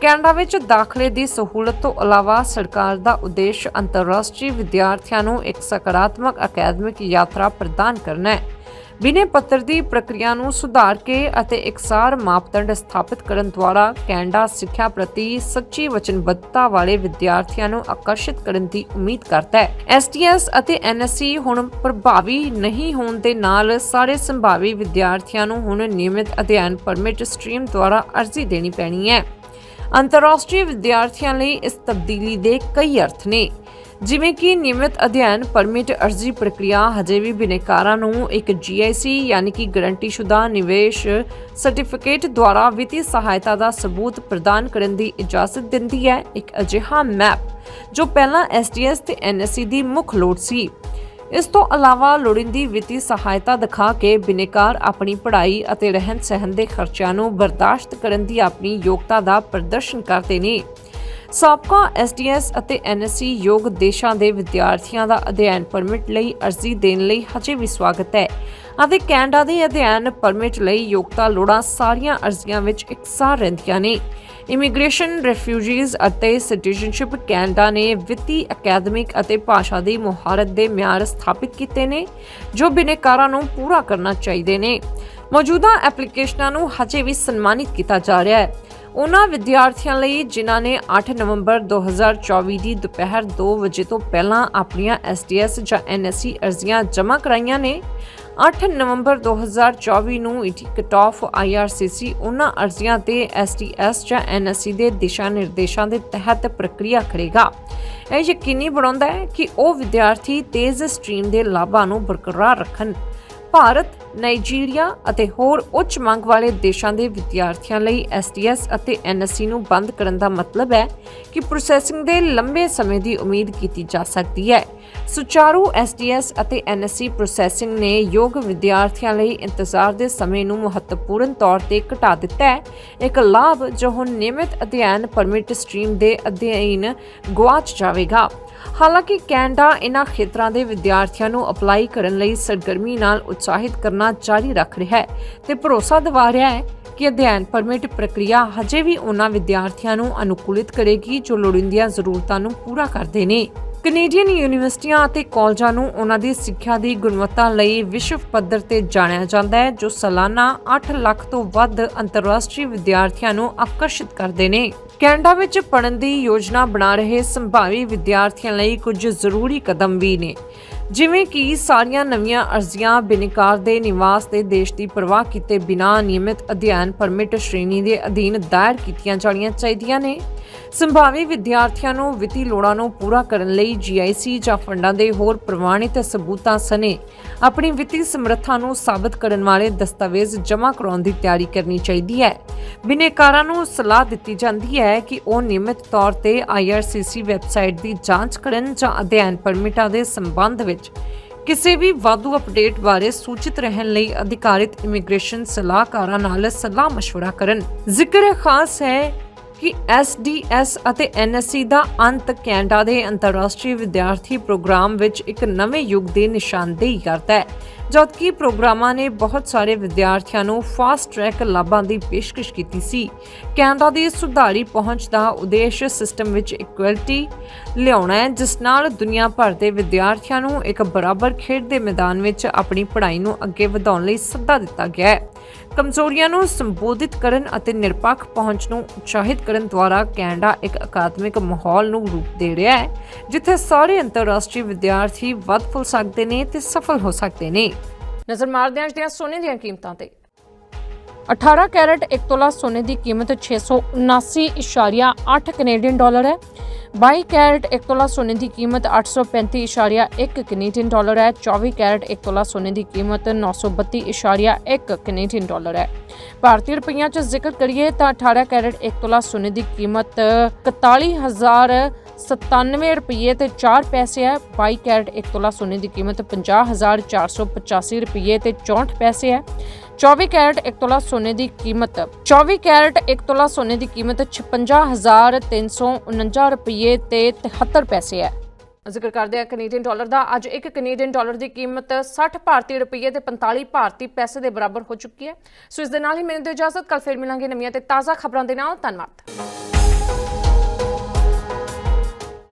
ਕੈਨੇਡਾ ਵਿੱਚ ਦਾਖਲੇ ਦੀ ਸਹੂਲਤ ਤੋਂ ਇਲਾਵਾ ਸਰਕਾਰ ਦਾ ਉਦੇਸ਼ ਅੰਤਰਰਾਸ਼ਟਰੀ ਵਿਦਿਆਰਥੀਆਂ ਨੂੰ ਇੱਕ ਸਕਾਰਾਤਮਕ ਅਕੈਡਮਿਕ ਯਾਤਰਾ ਪ੍ਰਦਾਨ ਕਰਨਾ ਹੈ। ਬਿਨੇ ਪੱਤਰ ਦੀ ਪ੍ਰਕਿਰਿਆ ਨੂੰ ਸੁਧਾਰ ਕੇ ਅਤੇ ਇਕਸਾਰ ਮਾਪਦੰਡ ਸਥਾਪਿਤ ਕਰਨ ਦੁਆਰਾ ਕੈਨੇਡਾ ਸਿੱਖਿਆ ਪ੍ਰਤੀ ਸੱਚੀ ਵਚਨਬੱਧਤਾ ਵਾਲੇ ਵਿਦਿਆਰਥੀਆਂ ਨੂੰ ਆਕਰਸ਼ਿਤ ਕਰਨ ਦੀ ਉਮੀਦ ਕਰਦਾ ਹੈ। ਐਸਟੀਐਸ ਅਤੇ ਐਨਐਸਸੀ ਹੁਣ ਪ੍ਰਭਾਵੀ ਨਹੀਂ ਹੋਣ ਦੇ ਨਾਲ ਸਾਰੇ ਸੰਭਾਵੀ ਵਿਦਿਆਰਥੀਆਂ ਨੂੰ ਹੁਣ ਨਿਯਮਿਤ ਅਧਿਐਨ ਪਰਮਿਟ ਸਟ੍ਰੀਮ ਦੁਆਰਾ ਅਰਜ਼ੀ ਦੇਣੀ ਪੈਣੀ ਹੈ। ਅੰਤਰਰਾਸ਼ਟਰੀ ਵਿਦਿਆਰਥੀਆਂ ਲਈ ਇਸ ਤਬਦੀਲੀ ਦੇ ਕਈ ਅਰਥ ਨੇ। ਜਿਵੇਂ ਕਿ ਨਿਯਮਿਤ ਅਧਿਐਨ, ਪਰਮਿਟ ਅਰਜ਼ੀ ਪ੍ਰਕਿਰਿਆ ਹਜੇ ਵੀ ਬਿਨੇਕਾਰਾਂ ਨੂੰ ਇੱਕ ਜੀਆਈਸੀ ਯਾਨੀ ਕਿ ਗਰੰਟੀਸ਼ੁਦਾ ਨਿਵੇਸ਼ ਸਰਟੀਫਿਕੇਟ ਦੁਆਰਾ ਵਿੱਤੀ ਸਹਾਇਤਾ ਦਾ ਸਬੂਤ ਪ੍ਰਦਾਨ ਕਰਨ ਦੀ ਇਜਾਜ਼ਤ ਦਿੰਦੀ ਹੈ, ਇੱਕ ਅਜਿਹਾ ਮੈਪ ਜੋ ਪਹਿਲਾਂ ਐਸਟੀਐਸ ਤੇ ਐਨਐਸਸੀ ਦੀ ਮੁੱਖ ਲੋੜ ਸੀ। ਇਸ ਤੋਂ ਇਲਾਵਾ ਲੋੜੀਂਦੀ ਵਿੱਤੀ ਸਹਾਇਤਾ ਦਿਖਾ ਕੇ ਬਿਨੇਕਾਰ ਆਪਣੀ ਪੜ੍ਹਾਈ ਅਤੇ ਰਹਿਣ ਸਹਿਣ ਦੇ ਖਰਚਿਆਂ ਨੂੰ ਬਰਦਾਸ਼ਤ ਕਰਨ ਦੀ ਆਪਣੀ ਯੋਗਤਾ ਦਾ ਪ੍ਰਦਰਸ਼ਨ ਕਰਦੇ ਨੇ। ਸਾਬਕਾ ਐਸਡੀਐਸ ਅਤੇ ਐਨਐਸਸੀ ਯੋਗ ਦੇਸ਼ਾਂ ਦੇ ਵਿਦਿਆਰਥੀਆਂ ਦਾ ਅਧਿਐਨ ਪਰਮਿਟ ਲਈ ਅਰਜ਼ੀ ਦੇਣ ਲਈ ਹਜੇ ਵੀ ਸਵਾਗਤ ਹੈ। ਅਤੇ ਕੈਨੇਡਾ ਦੇ ਅਧਿਐਨ ਪਰਮਿਟ ਲਈ ਯੋਗਤਾ ਲੋੜਾਂ ਸਾਰੀਆਂ ਅਰਜ਼ੀਆਂ ਵਿੱਚ ਇਕਸਾਰ ਰਹਿੰਦੀਆਂ ਨੇ। ਇਮੀਗ੍ਰੇਸ਼ਨ, ਰੈਫਿਊਜੀਜ਼ ਅਤੇ ਸਿਟੀਜ਼ਨਸ਼ਿਪ ਕੈਨੇਡਾ ਨੇ ਵਿੱਤੀ, ਅਕੈਡਮਿਕ ਅਤੇ ਭਾਸ਼ਾ ਦੀ ਮੁਹਾਰਤ ਦੇ ਮਿਆਰ ਸਥਾਪਿਤ ਕੀਤੇ ਨੇ, ਜੋ ਬਿਨੇਕਾਰਾਂ ਨੂੰ ਪੂਰਾ ਕਰਨਾ ਚਾਹੀਦੇ ਨੇ। ਮੌਜੂਦਾ ਐਪਲੀਕੇਸ਼ਨਾਂ ਨੂੰ ਹਜੇ ਵੀ ਸਨਮਾਨਿਤ ਕੀਤਾ ਜਾ ਰਿਹਾ ਹੈ। ਉਹਨਾਂ ਵਿਦਿਆਰਥੀਆਂ ਲਈ ਜਿਨ੍ਹਾਂ ਨੇ 8 ਨਵੰਬਰ 2024 ਦੀ ਦੁਪਹਿਰ 2 ਵਜੇ ਤੋਂ ਪਹਿਲਾਂ ਆਪਣੀਆਂ ਐਸਟੀਐਸ ਜਾਂ ਐਨਐਸਸੀ ਅਰਜ਼ੀਆਂ ਜਮ੍ਹਾਂ ਕਰਾਈਆਂ ਨੇ 8 ਨਵੰਬਰ 2024 ਨੂੰ ਇਟੀ ਕਟ ਆਫ ਆਈਆਰਸੀਸੀ ਉਹਨਾਂ ਅਰਜ਼ੀਆਂ ਤੇ ਐਸਟੀਐਸ ਜਾਂ ਐਨਐਸਸੀ ਦੇ ਦਿਸ਼ਾ ਨਿਰਦੇਸ਼ਾਂ ਦੇ ਤਹਿਤ ਪ੍ਰਕਿਰਿਆ ਕਰੇਗਾ। ਇਹ ਯਕੀਨੀ ਬਣਾਉਂਦਾ ਹੈ ਕਿ ਉਹ ਵਿਦਿਆਰਥੀ ਤੇਜ਼ ਸਟ੍ਰੀਮ ਦੇ ਲਾਭਾਂ ਨੂੰ ਬਰਕਰਾਰ ਰੱਖਣ। ਭਾਰਤ, ਨਾਈਜੀਰੀਆ ਅਤੇ ਹੋਰ ਉੱਚ ਮੰਗ ਵਾਲੇ ਦੇਸ਼ਾਂ ਦੇ ਵਿਦਿਆਰਥੀਆਂ ਲਈ ਐਸਟੀਐਸ ਅਤੇ ਐਨਐਸਸੀ ਨੂੰ ਬੰਦ ਕਰਨ ਦਾ ਮਤਲਬ ਹੈ ਕਿ ਪ੍ਰੋਸੈਸਿੰਗ ਦੇ ਲੰਬੇ ਸਮੇਂ ਦੀ ਉਮੀਦ ਕੀਤੀ ਜਾ ਸਕਦੀ ਹੈ। ਸੁਚਾਰੂ ਐਸਟੀਐਸ ਅਤੇ ਐਨਐਸਸੀ ਪ੍ਰੋਸੈਸਿੰਗ ਨੇ ਯੋਗ ਵਿਦਿਆਰਥੀਆਂ ਲਈ ਇੰਤਜ਼ਾਰ ਦੇ ਸਮੇਂ ਨੂੰ ਮਹੱਤਵਪੂਰਨ ਤੌਰ ਤੇ ਘਟਾ ਦਿੱਤਾ ਹੈ। ਇੱਕ ਲਾਭ ਜੋ ਹੁਣ ਨਿਯਮਿਤ ਅਧਿਐਨ ਪਰਮਿਟ ਸਟ੍ਰੀਮ ਦੇ ਅਧਿਐਨ ਗੁਆਚ ਜਾਵੇਗਾ। ਹਾਲਾਂਕਿ ਕੈਨੇਡਾ ਇਨ੍ਹਾਂ ਖੇਤਰਾਂ ਦੇ ਵਿਦਿਆਰਥੀਆਂ ਨੂੰ ਅਪਲਾਈ ਕਰਨ ਲਈ ਸਰਗਰਮੀ ਨਾਲ ਉਤਸ਼ਾਹਿਤ ਕਰਨਾ ਜਾਰੀ ਰੱਖ ਰਿਹਾ ਹੈ ਤੇ ਭਰੋਸਾ ਦਿਵਾ ਰਿਹਾ ਹੈ ਕਿ ਅਧਿਐਨ ਪਰਮਿਟ ਪ੍ਰਕਿਰਿਆ ਹਜੇ ਵੀ ਉਹਨਾਂ ਵਿਦਿਆਰਥੀਆਂ ਨੂੰ ਅਨੁਕੂਲਿਤ ਕਰੇਗੀ ਜੋ ਲੋੜੀਂਦੀਆਂ ਜ਼ਰੂਰਤਾਂ ਨੂੰ ਪੂਰਾ ਕਰਦੇ ਨੇ। ਕੈਨੇਡੀਅਨ ਯੂਨੀਵਰਸਿਟੀਆਂ ਅਤੇ ਕਾਲਜਾਂ ਨੂੰ ਉਹਨਾਂ ਦੀ ਸਿੱਖਿਆ ਦੀ ਗੁਣਵੱਤਾ ਲਈ ਵਿਸ਼ਵ ਪੱਧਰ ਤੇ ਜਾਣਿਆ ਜਾਂਦਾ ਹੈ, ਜੋ ਸਾਲਾਨਾ 8 ਲੱਖ ਤੋਂ ਵੱਧ ਅੰਤਰਰਾਸ਼ਟਰੀ ਵਿਦਿਆਰਥੀਆਂ ਨੂੰ ਆਕਰਸ਼ਿਤ ਕਰਦੇ ਨੇ। ਕੈਨੇਡਾ ਵਿੱਚ ਪੜ੍ਹਨ ਦੀ ਯੋਜਨਾ ਬਣਾ ਰਹੇ ਸੰਭਾਵੀ ਵਿਦਿਆਰਥੀਆਂ ਲਈ ਕੁਝ ਜ਼ਰੂਰੀ ਕਦਮ ਵੀ ਨੇ। ਜਿਵੇਂ ਕਿ ਸਾਰੀਆਂ ਨਵੀਆਂ ਅਰਜ਼ੀਆਂ ਬਿਨਕਾਰ ਦੇ ਨਿਵਾਸ ਤੇ ਦੇਸ਼ ਦੀ ਪਰਵਾਹ ਕੀਤੇ ਬਿਨਾਂ ਨਿਯਮਿਤ ਅਧਿਐਨ ਪਰਮਿਟ ਸ਼੍ਰੇਣੀ ਦੇ ਅਧੀਨ ਦਾਇਰ ਕੀਤੀਆਂ ਜਾਣੀਆਂ ਚਾਹੀਦੀਆਂ ਨੇ। ਸੰਭਾਵੀ ਵਿਦਿਆਰਥੀਆਂ ਨੂੰ ਵਿੱਤੀ ਲੋੜਾਂ ਨੂੰ ਪੂਰਾ ਕਰਨ ਲਈ GIC ਜਾਂ ਫੰਡਾਂ ਦੇ ਹੋਰ ਪ੍ਰਮਾਣਿਤ ਸਬੂਤਾਂ ਸਣੇ ਆਪਣੀ ਵਿੱਤੀ ਸਮਰੱਥਾ ਨੂੰ ਸਾਬਤ ਕਰਨ ਵਾਲੇ ਦਸਤਾਵੇਜ਼ ਜਮ੍ਹਾਂ ਕਰਾਉਣ ਦੀ ਤਿਆਰੀ ਕਰਨੀ ਚਾਹੀਦੀ ਹੈ ਬਿਨੇਕਾਰਾਂ ਨੂੰ ਸਲਾਹ ਦਿੱਤੀ ਜਾਂਦੀ ਹੈ ਕਿ ਉਹ ਨਿਯਮਿਤ ਤੌਰ ਤੇ IRCC ਵੈਬਸਾਈਟ ਦੀ ਜਾਂਚ ਕਰਨ ਜਾਂ ਅਧਿਐਨ ਪਰਮਿਟਾਂ ਦੇ ਸੰਬੰਧ ਵਿੱਚ ਕਿਸੇ ਵੀ ਵਾਧੂ ਅਪਡੇਟ ਬਾਰੇ ਸੂਚਿਤ ਰਹਿਣ ਲਈ ਅਧਿਕਾਰਿਤ ਇਮੀਗ੍ਰੇਸ਼ਨ ਸਲਾਹਕਾਰਾਂ ਨਾਲ ਸਲਾਹ مشورہ ਕਰਨ ਜ਼ਿਕਰ ਖਾਸ ਹੈ ਕਿ SDS ਅਤੇ NSC ਦਾ ਅੰਤ ਕੈਨੇਡਾ ਦੇ ਅੰਤਰਰਾਸ਼ਟਰੀ ਵਿਦਿਆਰਥੀ ਪ੍ਰੋਗਰਾਮ ਵਿੱਚ ਇੱਕ ਨਵੇਂ ਯੁੱਗ ਦੀ ਨਿਸ਼ਾਨਦੇਹੀ ਕਰਦਾ ਹੈ। ਜਦਕਿ ਪ੍ਰੋਗਰਾਮਾਂ ਨੇ ਬਹੁਤ ਸਾਰੇ ਵਿਦਿਆਰਥੀਆਂ ਨੂੰ ਫਾਸਟ ਟਰੈਕ ਲਾਭਾਂ ਦੀ ਪੇਸ਼ਕਸ਼ ਕੀਤੀ ਸੀ, ਕੈਨੇਡਾ ਦੀ ਸੁਧਾਰੀ ਪਹੁੰਚ ਦਾ ਉਦੇਸ਼ ਸਿਸਟਮ ਵਿੱਚ ਇਕੁਐਲਿਟੀ ਲਿਆਉਣਾ ਹੈ, ਜਿਸ ਨਾਲ ਦੁਨੀਆ ਭਰ ਦੇ ਵਿਦਿਆਰਥੀਆਂ ਨੂੰ ਇੱਕ ਬਰਾਬਰ ਖੇਡ ਦੇ ਮੈਦਾਨ ਵਿੱਚ ਆਪਣੀ ਪੜ੍ਹਾਈ ਨੂੰ ਅੱਗੇ ਵਧਾਉਣ ਲਈ ਸੱਦਾ ਦਿੱਤਾ ਗਿਆ ਹੈ। ਕਮਜ਼ੋਰੀਆਂ ਨੂੰ ਸੰਬੋਧਿਤ ਕਰਨ ਅਤੇ ਨਿਰਪੱਖ ਪਹੁੰਚ ਨੂੰ ਉਤਸ਼ਾਹਿਤ ਕਰਨ ਦੁਆਰਾ ਕੈਨੇਡਾ ਇੱਕ ਅਕਾਦਮਿਕ ਮਾਹੌਲ ਨੂੰ ਰੂਪ ਦੇ ਰਿਹਾ ਹੈ, ਜਿੱਥੇ ਸਾਰੇ ਅੰਤਰਰਾਸ਼ਟਰੀ ਵਿਦਿਆਰਥੀ ਵੱਧ ਫੁੱਲ ਸਕਦੇ ਨੇ ਤੇ ਸਫਲ ਹੋ ਸਕਦੇ ਨੇ। ਨਜ਼ਰ ਮਾਰਦੇ ਹਾਂ ਅੱਜ ਸੋਨੇ ਦੀਆਂ ਕੀਮਤਾਂ ਤੇ। 18 ਕੈਰਟ 1 ਤੋਲਾ ਸੋਨੇ ਦੀ ਕੀਮਤ 679.8 ਕੈਨੇਡੀਅਨ ਡਾਲਰ ਹੈ। 22 ਕੈਰਟ 1 ਤੋਲਾ ਸੋਨੇ ਦੀ ਕੀਮਤ 835.1 ਕੈਨੇਡੀਅਨ ਡਾਲਰ ਹੈ। 24 ਕੈਰਟ 1 ਤੋਲਾ ਸੋਨੇ ਦੀ ਕੀਮਤ 932.1 ਕੈਨੇਡੀਅਨ ਡਾਲਰ ਹੈ। ਭਾਰਤੀ ਰੁਪਈਆ 'ਚ ਜ਼ਿਕਰ ਕਰੀਏ ਤਾਂ 18 ਕੈਰਟ 1 ਤੋਲਾ ਸੋਨੇ ਦੀ ਕੀਮਤ 41097 ਰੁਪਏ ਤੇ 4 ਪੈਸੇ ਹੈ। 22 ਕੈਰਟ 1 ਤੋਲਾ ਸੋਨੇ ਦੀ ਕੀਮਤ 50485 ਰੁਪਏ ਤੇ 64 ਪੈਸੇ ਹੈ। 24 ਕੈਰਟ 1 ਤੋਲਾ ਸੋਨੇ ਦੀ ਕੀਮਤ 24 ਕੈਰਟ 1 ਤੋਲਾ ਸੋਨੇ ਦੀ ਕੀਮਤ 56349 ਰੁਪਏ ਤੇ 73 ਪੈਸੇ ਹੈ ਜ਼ਿਕਰ ਕਰਦੇ ਆ ਕੈਨੇਡੀਅਨ ਡਾਲਰ ਦਾ ਅੱਜ ਇੱਕ ਕੈਨੇਡੀਅਨ ਡਾਲਰ ਦੀ ਕੀਮਤ 60 ਭਾਰਤੀ ਰੁਪਏ ਤੇ 45 ਭਾਰਤੀ ਪੈਸੇ ਦੇ ਬਰਾਬਰ ਹੋ ਚੁੱਕੀ ਹੈ ਸੋ ਇਸ ਦੇ ਨਾਲ ਹੀ ਮੈਨੂੰ ਦਿਓ ਇਜਾਜ਼ਤ ਕੱਲ ਫਿਰ ਮਿਲਾਂਗੇ ਨਵੀਆਂ ਤੇ ਤਾਜ਼ਾ ਖਬਰਾਂ ਦੇ ਨਾਲ ਧੰਨਵਾਦ